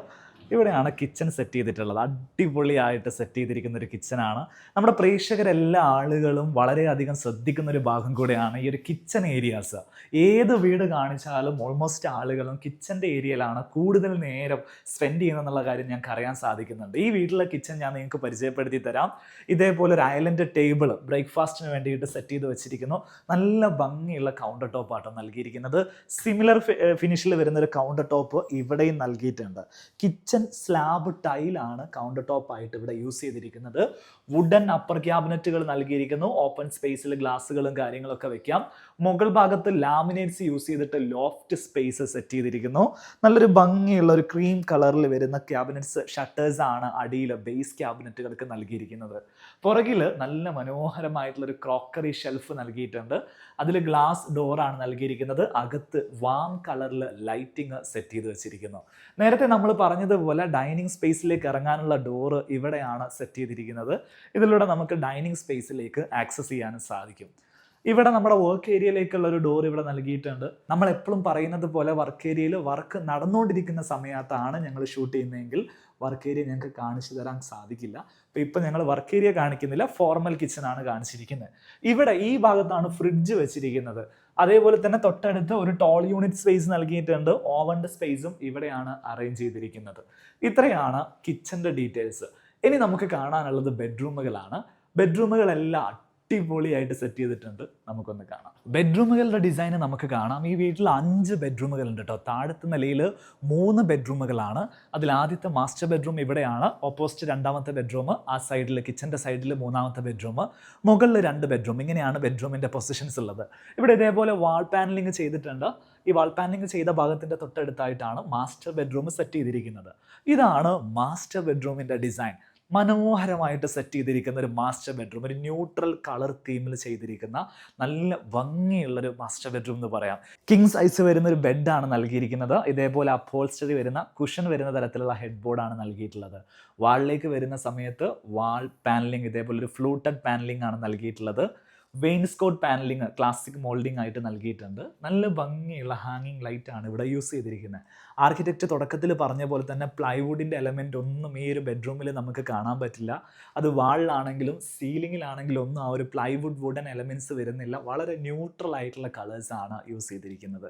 ഇവിടെയാണ് കിച്ചൺ സെറ്റ് ചെയ്തിട്ടുള്ളത്. അടിപൊളിയായിട്ട് സെറ്റ് ചെയ്തിരിക്കുന്ന ഒരു കിച്ചനാണ് നമ്മുടെ പ്രേക്ഷകരെല്ലാ ആളുകളും വളരെയധികം ശ്രദ്ധിക്കുന്ന ഒരു ഭാഗം കൂടെയാണ് ഈ ഒരു കിച്ചൺ ഏരിയാസ് ഏത് വീട് കാണിച്ചാലും ഓൾമോസ്റ്റ് ആളുകളും കിച്ചന്റെ ഏരിയയിലാണ് കൂടുതൽ നേരം സ്പെൻഡ് ചെയ്യുന്നതെന്നുള്ള കാര്യം ഞങ്ങൾക്ക് അറിയാൻ സാധിക്കുന്നുണ്ട്. ഈ വീട്ടിലെ കിച്ചൺ ഞാൻ നിങ്ങൾക്ക് പരിചയപ്പെടുത്തി തരാം. ഇതേപോലെ ഒരു ഐലൻഡ് ടേബിൾ ബ്രേക്ക്ഫാസ്റ്റിന് വേണ്ടിയിട്ട് സെറ്റ് ചെയ്ത് വെച്ചിരിക്കുന്നു. നല്ല ഭംഗിയുള്ള കൗണ്ടർ ടോപ്പാട്ടം നൽകിയിരിക്കുന്നത്. സിമിലർ ഫിനിഷിൽ വരുന്ന ഒരു കൗണ്ടർ ടോപ്പ് ഇവിടെയും നൽകിയിട്ടുണ്ട്. കിച്ചൺ സ്ലാബ് ടൈലാണ് കൗണ്ടർ ടോപ്പ് ആയിട്ട് ഇവിടെ യൂസ് ചെയ്തിരിക്കുന്നത്. വുഡൻ അപ്പർ ക്യാബിനറ്റുകൾ നൽകിയിരിക്കുന്നു. ഓപ്പൺ സ്പേസിൽ ഗ്ലാസ്സുകളും കാര്യങ്ങളൊക്കെ വെക്കാം. മുകൾ ഭാഗത്ത് ലാമിനേറ്റ്സ് യൂസ് ചെയ്തിട്ട് ലോഫ്റ്റ് സ്പേസ് സെറ്റ് ചെയ്തിരിക്കുന്നു. നല്ലൊരു ഭംഗിയുള്ള ഒരു ക്രീം കളറിൽ വരുന്ന ക്യാബിനറ്റ്സ് ഷട്ടേഴ്സ് ആണ് അടിയിൽ ബേസ് ക്യാബിനറ്റുകൾക്ക് നൽകിയിരിക്കുന്നത്. പുറകിൽ നല്ല മനോഹരമായിട്ടുള്ള ഒരു ക്രോക്കറി ഷെൽഫ് നൽകിയിട്ടുണ്ട്. അതിൽ ഗ്ലാസ് ഡോറാണ് നൽകിയിരിക്കുന്നത്. അകത്ത് വാം കളറിൽ ലൈറ്റിംഗ് സെറ്റ് ചെയ്ത് വെച്ചിരിക്കുന്നു. നേരത്തെ നമ്മൾ പറഞ്ഞതുപോലെ ഡൈനിങ് സ്പേസിലേക്ക് ഇറങ്ങാനുള്ള ഡോറ് ഇവിടെയാണ് സെറ്റ് ചെയ്തിരിക്കുന്നത്. ഇതിലൂടെ നമുക്ക് ഡൈനിങ് സ്പേസിലേക്ക് ആക്സസ് ചെയ്യാനും സാധിക്കും. ഇവിടെ നമ്മുടെ വർക്ക് ഏരിയയിലേക്കുള്ള ഒരു ഡോർ ഇവിടെ നൽകിയിട്ടുണ്ട്. നമ്മൾ എപ്പോഴും പറയുന്നത് പോലെ വർക്ക് ഏരിയയിൽ വർക്ക് നടന്നുകൊണ്ടിരിക്കുന്ന സമയത്താണ് ഞങ്ങൾ ഷൂട്ട് ചെയ്യുന്നതെങ്കിൽ വർക്ക് ഏരിയ ഞങ്ങൾക്ക് കാണിച്ചു തരാൻ സാധിക്കില്ല. അപ്പോൾ ഇപ്പോൾ ഞങ്ങൾ വർക്ക് ഏരിയ കാണിക്കുന്നില്ല ഫോർമൽ കിച്ചൺ ആണ് കാണിച്ചിരിക്കുന്നത്. ഇവിടെ ഈ ഭാഗത്താണ് ഫ്രിഡ്ജ് വെച്ചിരിക്കുന്നത്. അതേപോലെ തന്നെ തൊട്ടടുത്ത് ഒരു ടോൾ യൂണിറ്റ് സ്പേസ് നൽകിയിട്ടുണ്ട്. ഓവന്റെ സ്പേസും ഇവിടെയാണ് അറേഞ്ച് ചെയ്തിരിക്കുന്നത്. ഇത്രയാണ് കിച്ചന്റെ ഡീറ്റെയിൽസ് ഇനി നമുക്ക് കാണാനുള്ളത് ബെഡ്റൂമുകളാണ് ബെഡ്റൂമുകളെല്ലാം അടിപൊളിയായിട്ട് സെറ്റ് ചെയ്തിട്ടുണ്ട്. നമുക്കൊന്ന് കാണാം. ബെഡ്റൂമുകളുടെ ഡിസൈൻ നമുക്ക് കാണാം. ഈ വീട്ടിൽ അഞ്ച് ബെഡ്റൂമുകളുണ്ട് കേട്ടോ താഴത്തെ നിലയിൽ മൂന്ന് ബെഡ്റൂമുകളാണ്. അതിൽ ആദ്യത്തെ മാസ്റ്റർ ബെഡ്റൂം ഇവിടെയാണ്. ഓപ്പോസിറ്റ് രണ്ടാമത്തെ ബെഡ്റൂം ആ സൈഡിൽ കിച്ചന്റെ സൈഡിൽ മൂന്നാമത്തെ ബെഡ്റൂം മുകളിൽ രണ്ട് ബെഡ്റൂം ഇങ്ങനെയാണ് ബെഡ്റൂമിന്റെ പൊസിഷൻസ് ഉള്ളത്. ഇവിടെ ഇതേപോലെ വാൾ പാനലിംഗ് ചെയ്തിട്ടുണ്ട്. ഈ വാൾ പാനലിംഗ് ചെയ്ത ഭാഗത്തിന്റെ തൊട്ടടുത്തായിട്ടാണ് മാസ്റ്റർ ബെഡ്റൂം സെറ്റ് ചെയ്തിരിക്കുന്നത്. ഇതാണ് മാസ്റ്റർ ബെഡ്റൂമിന്റെ ഡിസൈൻ മനോഹരമായിട്ട് സെറ്റ് ചെയ്തിരിക്കുന്ന ഒരു മാസ്റ്റർ ബെഡ്റൂം ഒരു ന്യൂട്രൽ കളർ തീമിൽ ചെയ്തിരിക്കുന്ന നല്ല ഭംഗിയുള്ളൊരു മാസ്റ്റർ ബെഡ്റൂം എന്ന് പറയാം. കിങ് സൈസ് വരുന്ന ഒരു ബെഡാണ് നൽകിയിരിക്കുന്നത്. ഇതേപോലെ അപ്പോൾസ്റ്ററി വരുന്ന കുഷൻ വരുന്ന തരത്തിലുള്ള ഹെഡ് ബോർഡാണ് നൽകിയിട്ടുള്ളത്. വാളിലേക്ക് വരുന്ന സമയത്ത് വാൾ പാനലിംഗ് ഇതേപോലെ ഒരു ഫ്ലൂട്ടഡ് പാനലിംഗ് ആണ് നൽകിയിട്ടുള്ളത്. വെയിൻസ്കോട്ട് പാനലിംഗ് ക്ലാസിക് മോൾഡിംഗ് ആയിട്ട് നൽകിയിട്ടുണ്ട്. നല്ല ഭംഗിയുള്ള ഹാങ്ങിങ് ലൈറ്റ് ആണ് ഇവിടെ യൂസ് ചെയ്തിരിക്കുന്നത്. ആർക്കിടെക്റ്റ് തുടക്കത്തിൽ പറഞ്ഞ പോലെ തന്നെ പ്ലൈവുഡിന്റെ എലമെന്റ് ഒന്നും ഈ ഒരു ബെഡ്റൂമിൽ നമുക്ക് കാണാൻ പറ്റില്ല. അത് വാളിലാണെങ്കിലും സീലിങ്ങിലാണെങ്കിലും ഒന്നും ആ ഒരു പ്ലൈവുഡ് വുഡൻ എലമെന്റ്സ് വരുന്നില്ല. വളരെ ന്യൂട്രൽ ആയിട്ടുള്ള കളേഴ്സാണ് യൂസ് ചെയ്തിരിക്കുന്നത്.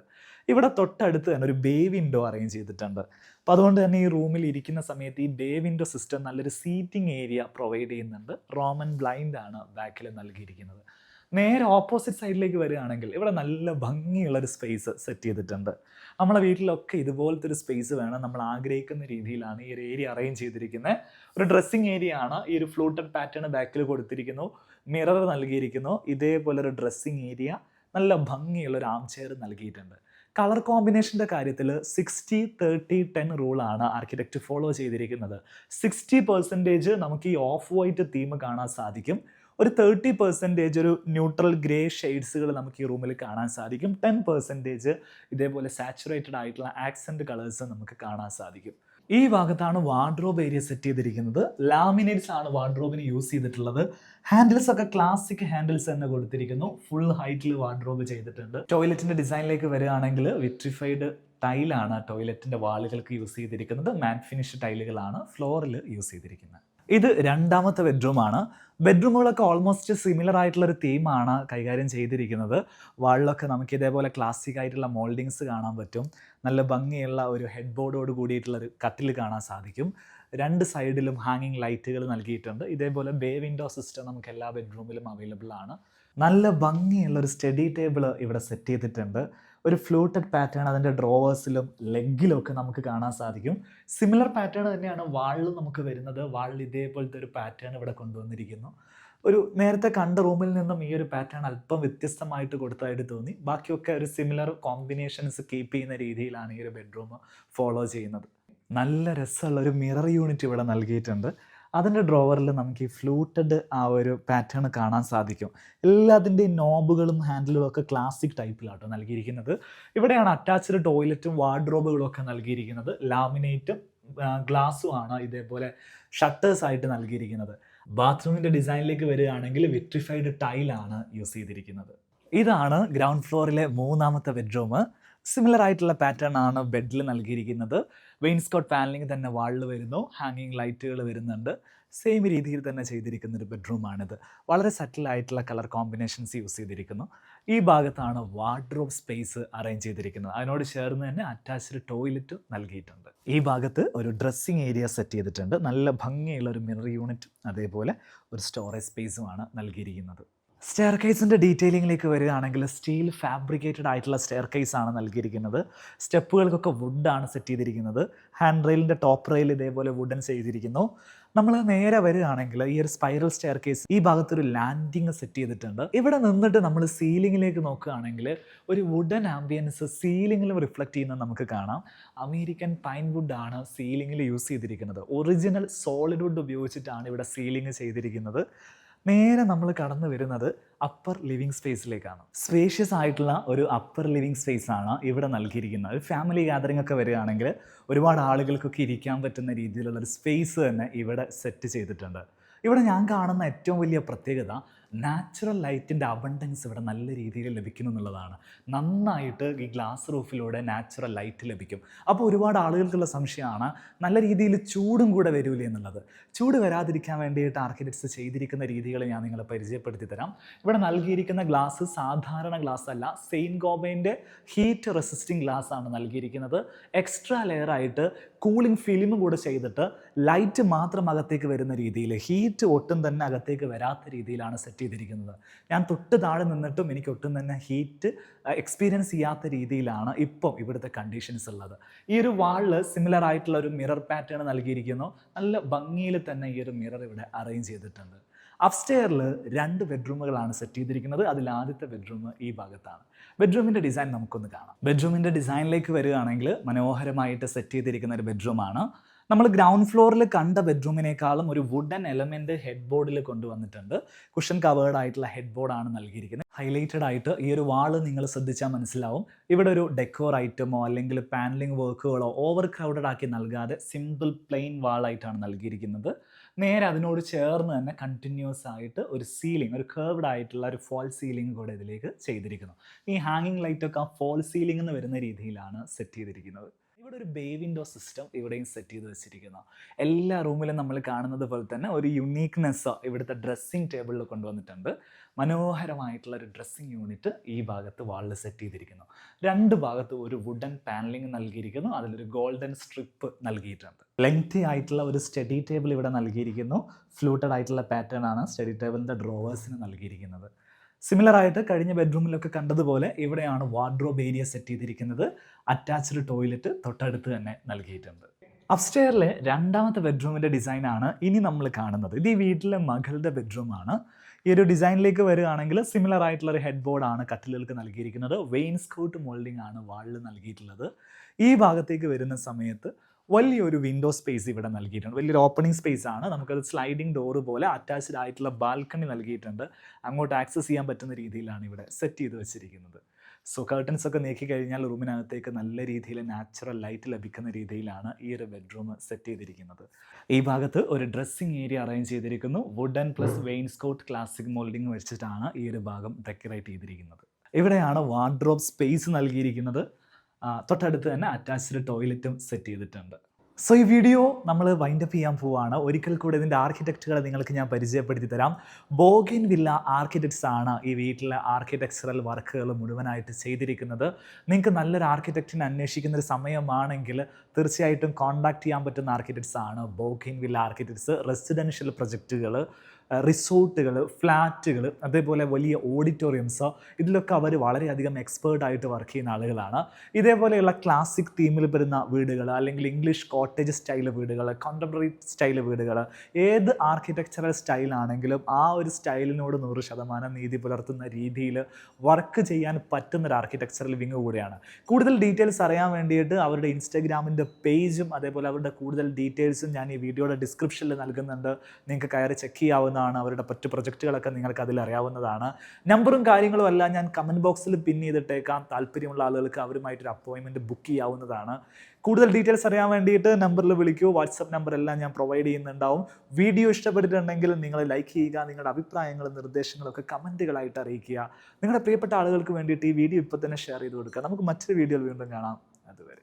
ഇവിടെ തൊട്ടടുത്ത് തന്നെ ഒരു ബേ വിൻഡോ അറേഞ്ച് ചെയ്തിട്ടുണ്ട്. അപ്പോൾ അതുകൊണ്ട് തന്നെ ഈ റൂമിൽ ഇരിക്കുന്ന സമയത്ത് ഈ ബേ വിൻഡോ സിസ്റ്റം നല്ലൊരു സീറ്റിംഗ് ഏരിയ പ്രൊവൈഡ് ചെയ്യുന്നുണ്ട്. റോമൻ ബ്ലൈൻഡാണ് ബാക്കിൽ നൽകിയിരിക്കുന്നത്. നേരെ ഓപ്പോസിറ്റ് സൈഡിലേക്ക് വരികയാണെങ്കിൽ ഇവിടെ നല്ല ഭംഗിയുള്ള ഒരു സ്പേസ് സെറ്റ് ചെയ്തിട്ടുണ്ട്. നമ്മളെ വീട്ടിലൊക്കെ ഇതുപോലത്തെ ഒരു സ്പേസ് വേണം. നമ്മൾ ആഗ്രഹിക്കുന്ന രീതിയിലാണ് ഈ ഒരു ഏരിയ അറേഞ്ച് ചെയ്തിരിക്കുന്നത്. ഒരു ഡ്രസ്സിങ് ഏരിയ ആണ്. ഈ ഒരു ഫ്ലൂട്ടഡ് പാറ്റേൺ ബാക്കിൽ കൊടുത്തിരിക്കുന്നു. മിറർ നൽകിയിരിക്കുന്നു. ഇതേപോലെ ഒരു ഡ്രസ്സിങ് ഏരിയ നല്ല ഭംഗിയുള്ള ഒരു ആം ചെയർ നൽകിയിട്ടുണ്ട് കളർ കോമ്പിനേഷന്റെ കാര്യത്തിൽ സിക്സ്റ്റി തേർട്ടി ടെൻ റൂളാണ് ആർക്കിടെക്റ്റ് ഫോളോ ചെയ്തിരിക്കുന്നത്. സിക്സ്റ്റി പെർസെന്റേജ് നമുക്ക് ഈ ഓഫ് വൈറ്റ് തീം കാണാൻ സാധിക്കും. ഒരു തേർട്ടി പെർസെന്റേജ് ഒരു ന്യൂട്രൽ ഗ്രേ ഷെയ്ഡ്സുകൾ നമുക്ക് ഈ റൂമിൽ കാണാൻ സാധിക്കും. ടെൻ പെർസെന്റേജ് ഇതേപോലെ സാച്ചുറേറ്റഡ് ആയിട്ടുള്ള ആക്സെന്റ് കളേഴ്സ് നമുക്ക് കാണാൻ സാധിക്കും. ഈ ഭാഗത്താണ് വാർഡ്രോബ് ഏരിയ സെറ്റ് ചെയ്തിരിക്കുന്നത്. ലാമിനേറ്റ്സ് ആണ് വാർഡ്രോബിന് യൂസ് ചെയ്തിട്ടുള്ളത്. ഹാൻഡിൽസ് ഒക്കെ ക്ലാസിക് ഹാൻഡിൽസ് തന്നെ കൊടുത്തിരിക്കുന്നു. ഫുൾ ഹൈറ്റിൽ വാർഡ്രോബ് ചെയ്തിട്ടുണ്ട്. ടോയ്ലറ്റിന്റെ ഡിസൈനിലേക്ക് വരികയാണെങ്കിൽ വിട്രിഫൈഡ് ടൈലാണ് ടോയ്ലറ്റിന്റെ വാളുകൾക്ക് യൂസ് ചെയ്തിരിക്കുന്നത്. മാറ്റ് ഫിനിഷ് ടൈലുകളാണ് ഫ്ലോറിൽ യൂസ് ചെയ്തിരിക്കുന്നത്. ഇത് രണ്ടാമത്തെ ബെഡ്റൂമാണ് ബെഡ്റൂമുകളൊക്കെ ഓൾമോസ്റ്റ് സിമിലർ ആയിട്ടുള്ള ഒരു തീമാണ് കൈകാര്യം ചെയ്തിരിക്കുന്നത്. വാളിലൊക്കെ നമുക്ക് ഇതേപോലെ ക്ലാസിക് ആയിട്ടുള്ള മോൾഡിങ്സ് കാണാൻ പറ്റും. നല്ല ഭംഗിയുള്ള ഒരു ഹെഡ് ബോർഡോട് കൂടിയിട്ടുള്ള ഒരു കട്ടിൽ കാണാൻ സാധിക്കും. രണ്ട് സൈഡിലും ഹാങ്ങിങ് ലൈറ്റുകൾ നൽകിയിട്ടുണ്ട്. ഇതേപോലെ ബേ വിൻഡോ സിസ്റ്റം നമുക്ക് എല്ലാ ബെഡ്റൂമിലും അവൈലബിൾ ആണ്. നല്ല ഭംഗിയുള്ള ഒരു സ്റ്റഡി ടേബിൾ ഇവിടെ സെറ്റ് ചെയ്തിട്ടുണ്ട്. ഒരു ഫ്ലൂട്ടഡ് പാറ്റേൺ അതിന്റെ ഡ്രോവേഴ്സിലും ലെഗിലും ഒക്കെ നമുക്ക് കാണാൻ സാധിക്കും. സിമിലർ പാറ്റേൺ തന്നെയാണ് വാളിലും നമുക്ക് വരുന്നത്. വാളിൽ ഇതേപോലത്തെ ഒരു പാറ്റേൺ ഇവിടെ കൊണ്ടുവന്നിരിക്കുന്നു. ഒരു നേരത്തെ കണ്ട റൂമിൽ നിന്നും ഈ ഒരു പാറ്റേൺ അല്പം വ്യത്യസ്തമായിട്ട് കൊടുത്തതായിട്ട് തോന്നി. ബാക്കിയൊക്കെ ഒരു സിമിലർ കോമ്പിനേഷൻസ് കീപ്പ് ചെയ്യുന്ന രീതിയിലാണ് ഈ ഒരു ബെഡ്റൂം ഫോളോ ചെയ്യുന്നത്. നല്ല രസമുള്ള ഒരു മിറർ യൂണിറ്റ് ഇവിടെ നൽകിയിട്ടുണ്ട്. അതിന്റെ ഡ്രോവറിൽ നമുക്ക് ഈ ഫ്ലൂട്ടഡ് ആ ഒരു പാറ്റേൺ കാണാൻ സാധിക്കും. എല്ലാത്തിന്റെയും നോബുകളും ഹാൻഡിലുകളും ഒക്കെ ക്ലാസിക് ടൈപ്പിലാട്ടോ നൽകിയിരിക്കുന്നത്. ഇവിടെയാണ് അറ്റാച്ച്ഡ് ടോയ്ലറ്റും വാർഡ്രോബുകളും ഒക്കെ നൽകിയിരിക്കുന്നത്. ലാമിനേറ്റും ഗ്ലാസ്സും ആണ് ഇതേപോലെ ഷട്ടേഴ്സ് ആയിട്ട് നൽകിയിരിക്കുന്നത്. ബാത്റൂമിന്റെ ഡിസൈനിലേക്ക് വരികയാണെങ്കിൽ വിട്രിഫൈഡ് ടൈലാണ് യൂസ് ചെയ്തിരിക്കുന്നത്. ഇതാണ് ഗ്രൗണ്ട് ഫ്ലോറിലെ മൂന്നാമത്തെ ബെഡ്റൂം. സിമിലർ ആയിട്ടുള്ള പാറ്റേൺ ആണ് ബെഡിൽ നൽകിയിരിക്കുന്നത്. വെയിൻസ്കോട്ട് പാനലിംഗ് തന്നെ വാളിൽ വരുന്നു ഹാങ്ങിങ് ലൈറ്റുകൾ വരുന്നുണ്ട്. സെയിം രീതിയിൽ തന്നെ ചെയ്തിരിക്കുന്ന ഒരു ബെഡ്റൂമാണിത് വളരെ സറ്റിൽ ആയിട്ടുള്ള കളർ കോമ്പിനേഷൻസ് യൂസ് ചെയ്തിരിക്കുന്നു. ഈ ഭാഗത്താണ് വാർഡ്രോബ് സ്പേസ് അറേഞ്ച് ചെയ്തിരിക്കുന്നത്. അതിനോട് ചേർന്ന് തന്നെ അറ്റാച്ച്ഡ് ടോയ്ലറ്റും നൽകിയിട്ടുണ്ട്. ഈ ഭാഗത്ത് ഒരു ഡ്രസ്സിങ് ഏരിയ സെറ്റ് ചെയ്തിട്ടുണ്ട്. നല്ല ഭംഗിയുള്ള ഒരു മിറർ യൂണിറ്റും അതേപോലെ ഒരു സ്റ്റോറേജ് സ്പേസുമാണ് നൽകിയിരിക്കുന്നത്. സ്റ്റെയർ കേസിന്റെ ഡീറ്റെയിലിങ്ങിലേക്ക് വരികയാണെങ്കിൽ സ്റ്റീൽ ഫാബ്രിക്കേറ്റഡ് ആയിട്ടുള്ള സ്റ്റെയർ ആണ് നൽകിയിരിക്കുന്നത്. സ്റ്റെപ്പുകൾക്കൊക്കെ വുഡാണ് സെറ്റ് ചെയ്തിരിക്കുന്നത്. ഹാൻഡ് റെയിലിന്റെ ടോപ്പ് റെയിൽ ഇതേപോലെ വുഡൻ ചെയ്തിരിക്കുന്നു. നമ്മൾ നേരെ വരികയാണെങ്കിൽ ഈ ഒരു സ്പൈറൽ സ്റ്റെയർ കേസ് ഈ ഭാഗത്തൊരു ലാൻഡിങ് സെറ്റ് ചെയ്തിട്ടുണ്ട്. ഇവിടെ നിന്നിട്ട് നമ്മൾ സീലിങ്ങിലേക്ക് നോക്കുകയാണെങ്കിൽ ഒരു വുഡൻ ആംബിയൻസ് സീലിങ്ങിലും റിഫ്ലക്റ്റ് ചെയ്യുന്നത് നമുക്ക് കാണാം. അമേരിക്കൻ പൈൻ വുഡ് ആണ് സീലിങ്ങിൽ യൂസ് ചെയ്തിരിക്കുന്നത്. ഒറിജിനൽ സോളിഡ് വുഡ് ഉപയോഗിച്ചിട്ടാണ് ഇവിടെ സീലിംഗ് ചെയ്തിരിക്കുന്നത്. നേരെ നമ്മൾ കടന്നു വരുന്നത് അപ്പർ ലിവിങ് സ്പേസിലേക്കാണ് സ്പേഷ്യസ് ആയിട്ടുള്ള ഒരു അപ്പർ ലിവിങ് സ്പേസ് ആണ് ഇവിടെ നൽകിയിരിക്കുന്നത്. ഒരു ഫാമിലി ഗാദറിംഗ് ഒക്കെ വരികയാണെങ്കിൽ ഒരുപാട് ആളുകൾക്കൊക്കെ ഇരിക്കാൻ പറ്റുന്ന രീതിയിലുള്ള ഒരു സ്പേസ് തന്നെ ഇവിടെ സെറ്റ് ചെയ്തിട്ടുണ്ട്. ഇവിടെ ഞാൻ കാണുന്ന ഏറ്റവും വലിയ പ്രത്യേകത നാച്ചുറൽ ലൈറ്റിന്റെ അബണ്ടൻസ് ഇവിടെ നല്ല രീതിയിൽ ലഭിക്കുന്നു എന്നുള്ളതാണ്. നന്നായിട്ട് ഈ ഗ്ലാസ് റൂഫിലൂടെ നാച്ചുറൽ ലൈറ്റ് ലഭിക്കും. അപ്പോൾ ഒരുപാട് ആളുകൾക്കുള്ള സംശയമാണ് നല്ല രീതിയിൽ ചൂടും കൂടെ വരൂലേ എന്നുള്ളത്. ചൂട് വരാതിരിക്കാൻ വേണ്ടിയിട്ട് ആർക്കിടെക്ട്സ് ചെയ്തിരിക്കുന്ന രീതികൾ ഞാൻ നിങ്ങളെ പരിചയപ്പെടുത്തി തരാം. ഇവിടെ നൽകിയിരിക്കുന്ന ഗ്ലാസ് സാധാരണ ഗ്ലാസ് അല്ല സെയിൻ ഗോബൈന്റെ ഹീറ്റ് റെസിസ്റ്റിംഗ് ഗ്ലാസ് ആണ് നൽകിയിരിക്കുന്നത്. എക്സ്ട്രാ ലെയറായിട്ട് കൂളിംഗ് ഫിലിം കൂടെ ചെയ്തിട്ട് ലൈറ്റ് മാത്രം അകത്തേക്ക് വരുന്ന രീതിയിൽ ഹീറ്റ് ഒട്ടും തന്നെ അകത്തേക്ക് വരാത്ത രീതിയിലാണ് സെറ്റ് ചെയ്തിരിക്കുന്നത്. ഞാൻ തൊട്ട് താഴെ നിന്നിട്ടും എനിക്ക് ഒട്ടും തന്നെ ഹീറ്റ് എക്സ്പീരിയൻസ് ചെയ്യാത്ത രീതിയിലാണ് ഇപ്പം ഇവിടുത്തെ കണ്ടീഷൻസ് ഉള്ളത്. ഈ ഒരു വാളിൽ സിമിലർ ആയിട്ടുള്ള ഒരു മിറർ പാറ്റേൺ നൽകിയിരിക്കുന്നു. നല്ല ഭംഗിയിൽ തന്നെ ഈ ഒരു മിറർ ഇവിടെ അറേഞ്ച് ചെയ്തിട്ടുണ്ട്. അപ്സ്റ്റെയറിൽ രണ്ട് ബെഡ്റൂമുകളാണ് സെറ്റ് ചെയ്തിരിക്കുന്നത്. അതിൽ ആദ്യത്തെ ബെഡ്റൂം ഈ ഭാഗത്താണ്. ബെഡ്റൂമിന്റെ ഡിസൈൻ നമുക്കൊന്ന് കാണാം. ബെഡ്റൂമിന്റെ ഡിസൈനിലേക്ക് വരികയാണെങ്കിൽ മനോഹരമായിട്ട് സെറ്റ് ചെയ്തിരിക്കുന്ന ഒരു ബെഡ്റൂമാണ് നമ്മൾ ഗ്രൗണ്ട് ഫ്ലോറിൽ കണ്ട ബെഡ്റൂമിനേക്കാളും ഒരു വുഡൻ എലമെന്റ് ഹെഡ് ബോർഡിൽ കൊണ്ടുവന്നിട്ടുണ്ട്. കുഷൻ കവേർഡ് ആയിട്ടുള്ള ഹെഡ് ബോർഡാണ് നൽകിയിരിക്കുന്നത്. ഹൈലൈറ്റഡ് ആയിട്ട് ഈ ഒരു വാൾ നിങ്ങൾ ശ്രദ്ധിച്ചാൽ മനസ്സിലാവും. ഇവിടെ ഒരു ഡെക്കോർ ഐറ്റമോ അല്ലെങ്കിൽ പാനലിംഗ് വർക്കുകളോ ഓവർ ക്രൗഡഡ് ആക്കി നൽകാതെ സിമ്പിൾ പ്ലെയിൻ വാളായിട്ടാണ് നൽകിയിരിക്കുന്നത്. നേരെ അതിനോട് ചേർന്ന് തന്നെ കണ്ടിന്യൂസ് ആയിട്ട് ഒരു സീലിംഗ് ഒരു കേർവ്ഡ് ആയിട്ടുള്ള ഒരു ഫോൾ സീലിംഗ് കൂടെ ഇതിലേക്ക് ചെയ്തിരിക്കുന്നു. ഈ ഹാങ്ങിങ് ലൈറ്റൊക്കെ ആ ഫോൾ സീലിംഗ് എന്ന് വരുന്ന രീതിയിലാണ് സെറ്റ് ചെയ്തിരിക്കുന്നത്. ഇവിടെ ഒരു ബേ വിൻഡോ സിസ്റ്റം ഇവിടെയും സെറ്റ് ചെയ്ത് വെച്ചിരിക്കുന്നു. എല്ലാ റൂമിലും നമ്മൾ കാണുന്നത് പോലെ തന്നെ ഒരു യുണീക്നെസ് ഇവിടുത്തെ ഡ്രസ്സിങ് ടേബിളിൽ കൊണ്ടുവന്നിട്ടുണ്ട്. മനോഹരമായിട്ടുള്ള ഒരു ഡ്രസ്സിങ് യൂണിറ്റ് ഈ ഭാഗത്ത് വാളിൽ സെറ്റ് ചെയ്തിരിക്കുന്നു. രണ്ട് ഭാഗത്ത് ഒരു വുഡൻ പാനലിംഗ് നൽകിയിരിക്കുന്നു. അതിലൊരു ഗോൾഡൻ സ്ട്രിപ്പ് നൽകിയിട്ടുണ്ട്. ലെങ്തി ആയിട്ടുള്ള ഒരു സ്റ്റഡി ടേബിൾ ഇവിടെ നൽകിയിരിക്കുന്നു. ഫ്ലൂട്ടഡ് ആയിട്ടുള്ള പാറ്റേൺ ആണ് സ്റ്റഡി ടേബിളിന്റെ ഡ്രോവേഴ്സിന് നൽകിയിരിക്കുന്നത്. സിമിലർ ആയിട്ട് കഴിഞ്ഞ ബെഡ്റൂമിലൊക്കെ കണ്ടതുപോലെ ഇവിടെയാണ് വാർഡ്രോബ് ഏരിയ സെറ്റ് ചെയ്തിരിക്കുന്നത്. അറ്റാച്ച്ഡ് ടോയ്ലറ്റ് തൊട്ടടുത്ത് തന്നെ നൽകിയിട്ടുണ്ട്. അപ്സ്റ്റെയറിലെ രണ്ടാമത്തെ ബെഡ്റൂമിന്റെ ഡിസൈനാണ് ഇനി നമ്മൾ കാണുന്നത്. ഇത് ഈ വീട്ടിലെ മകളുടെ ബെഡ്റൂമാണ് ഈ ഒരു ഡിസൈനിലേക്ക് വരികയാണെങ്കിൽ സിമിലർ ആയിട്ടുള്ള ഒരു ഹെഡ് ബോർഡാണ് കട്ടിലുകൾക്ക് നൽകിയിരിക്കുന്നത്. വെയിൻസ്കോട്ട് മോൾഡിംഗ് ആണ് വാളിൽ നൽകിയിട്ടുള്ളത്. ഈ ഭാഗത്തേക്ക് വരുന്ന സമയത്ത് വലിയൊരു വിൻഡോ സ്പേസ് ഇവിടെ നൽകിയിട്ടുണ്ട്. വലിയൊരു ഓപ്പണിംഗ് സ്പേസ് ആണ്. നമുക്കത് സ്ലൈഡിംഗ് ഡോറ് പോലെ അറ്റാച്ച്ഡ് ആയിട്ടുള്ള ബാൽക്കണി നൽകിയിട്ടുണ്ട്. അങ്ങോട്ട് ആക്സസ് ചെയ്യാൻ പറ്റുന്ന രീതിയിലാണ് ഇവിടെ സെറ്റ് ചെയ്ത് വെച്ചിരിക്കുന്നത്. സോ കർട്ടൻസ് ഒക്കെ നീക്കി കഴിഞ്ഞാൽ റൂമിനകത്തേക്ക് നല്ല രീതിയിൽ നാച്ചുറൽ ലൈറ്റ് ലഭിക്കുന്ന രീതിയിലാണ് ഈ ഒരു ബെഡ്റൂം സെറ്റ് ചെയ്തിരിക്കുന്നത്. ഈ ഭാഗത്ത് ഒരു ഡ്രസ്സിംഗ് ഏരിയ അറേഞ്ച് ചെയ്തിരിക്കുന്നു. Wooden plus wainscot classic moulding വെച്ചിട്ടാണ് ഈ ഒരു ഭാഗം ഡെക്കറേറ്റ് ചെയ്തിരിക്കുന്നത്. ഇവിടെയാണ് വാർഡ്രോബ് സ്പേസ് നൽകിയിരിക്കുന്നത്. തൊട്ടടുത്ത് തന്നെ അറ്റാച്ച്ഡ് ടോയ്ലറ്റും സെറ്റ് ചെയ്തിട്ടുണ്ട്. സോ ഈ വീഡിയോ നമ്മൾ വൈൻഡപ്പ് ചെയ്യാൻ പോവുകയാണ് ഒരിക്കൽ കൂടെ ഇതിന്റെ ആർക്കിടെക്റ്റുകളെ നിങ്ങൾക്ക് ഞാൻ പരിചയപ്പെടുത്തി തരാം. ബോഗിൻ വില്ല ആർക്കിടെക്ട്സ് ആണ് ഈ വീട്ടിലെ ആർക്കിടെക്ചറൽ വർക്കുകൾ മുഴുവനായിട്ട് ചെയ്തിരിക്കുന്നത്. നിങ്ങൾക്ക് നല്ലൊരു ആർക്കിടെക്റ്റിനെ അന്വേഷിക്കുന്ന ഒരു സമയമാണെങ്കിൽ തീർച്ചയായിട്ടും കോൺടാക്ട് ചെയ്യാൻ പറ്റുന്ന ആർക്കിടെക്ട്സ് ആണ് ബോഗിൻ വില്ല ആർക്കിടെക്ട്സ് റെസിഡൻഷ്യൽ പ്രൊജക്റ്റുകൾ റിസോർട്ടുകൾ ഫ്ലാറ്റുകൾ അതേപോലെ വലിയ ഓഡിറ്റോറിയംസ് ഇതിലൊക്കെ അവർ വളരെയധികം എക്സ്പേർട്ട് ആയിട്ട് വർക്ക് ചെയ്യുന്ന ആളുകളാണ്. ഇതേപോലെയുള്ള ക്ലാസിക് തീമിൽ വരുന്ന വീടുകൾ അല്ലെങ്കിൽ ഇംഗ്ലീഷ് കോട്ടേജ് സ്റ്റൈൽ വീടുകൾ കോണ്ടംപററി സ്റ്റൈൽ വീടുകൾ ഏത് ആർക്കിടെക്ചറൽ സ്റ്റൈലാണെങ്കിലും ആ ഒരു സ്റ്റൈലിനോട് നൂറ് ശതമാനം നീതി പുലർത്തുന്ന രീതിയിൽ വർക്ക് ചെയ്യാൻ പറ്റുന്ന ഒരു ആർക്കിടെക്ചറൽ വിങ് കൂടിയാണ്. കൂടുതൽ ഡീറ്റെയിൽസ് അറിയാൻ വേണ്ടിയിട്ട് അവരുടെ ഇൻസ്റ്റാഗ്രാമിന്റെ പേജും അതേപോലെ അവരുടെ കൂടുതൽ ഡീറ്റെയിൽസും ഞാൻ ഈ വീഡിയോയുടെ ഡിസ്ക്രിപ്ഷനിൽ നൽകുന്നുണ്ട്. നിങ്ങൾക്ക് കയറി ചെക്ക് ചെയ്യാവുന്നതാണ് അവരുടെ മറ്റു പ്രൊജക്റ്റുകളൊക്കെ നിങ്ങൾക്ക് അതിൽ അറിയാവുന്നതാണ്. നമ്പറും കാര്യങ്ങളും എല്ലാം ഞാൻ കമന്റ് ബോക്സിൽ പിൻ ചെയ്തിട്ടേക്കാം. താല്പര്യമുള്ള ആളുകൾക്ക് അവരുമായിട്ടൊരു അപ്പോയിൻമെന്റ് ബുക്ക് ചെയ്യാവുന്നതാണ്. കൂടുതൽ ഡീറ്റെയിൽസ് അറിയാൻ വേണ്ടിയിട്ട് നമ്പറിൽ വിളിക്കൂ. വാട്സപ്പ് നമ്പർ എല്ലാം ഞാൻ പ്രൊവൈഡ് ചെയ്യുന്നുണ്ടാവും. വീഡിയോ ഇഷ്ടപ്പെട്ടിട്ടുണ്ടെങ്കിൽ നിങ്ങൾ ലൈക്ക് ചെയ്യുക. നിങ്ങളുടെ അഭിപ്രായങ്ങളും നിർദ്ദേശങ്ങളൊക്കെ കമന്റുകളായിട്ട് അറിയിക്കുക. നിങ്ങളുടെ പ്രിയപ്പെട്ട ആളുകൾക്ക് വേണ്ടിയിട്ട് ഈ വീഡിയോ ഇപ്പോൾ തന്നെ ഷെയർ ചെയ്ത് കൊടുക്കുക. നമുക്ക് മറ്റൊരു വീഡിയോയിൽ വീണ്ടും കാണാം. അതുവരെ.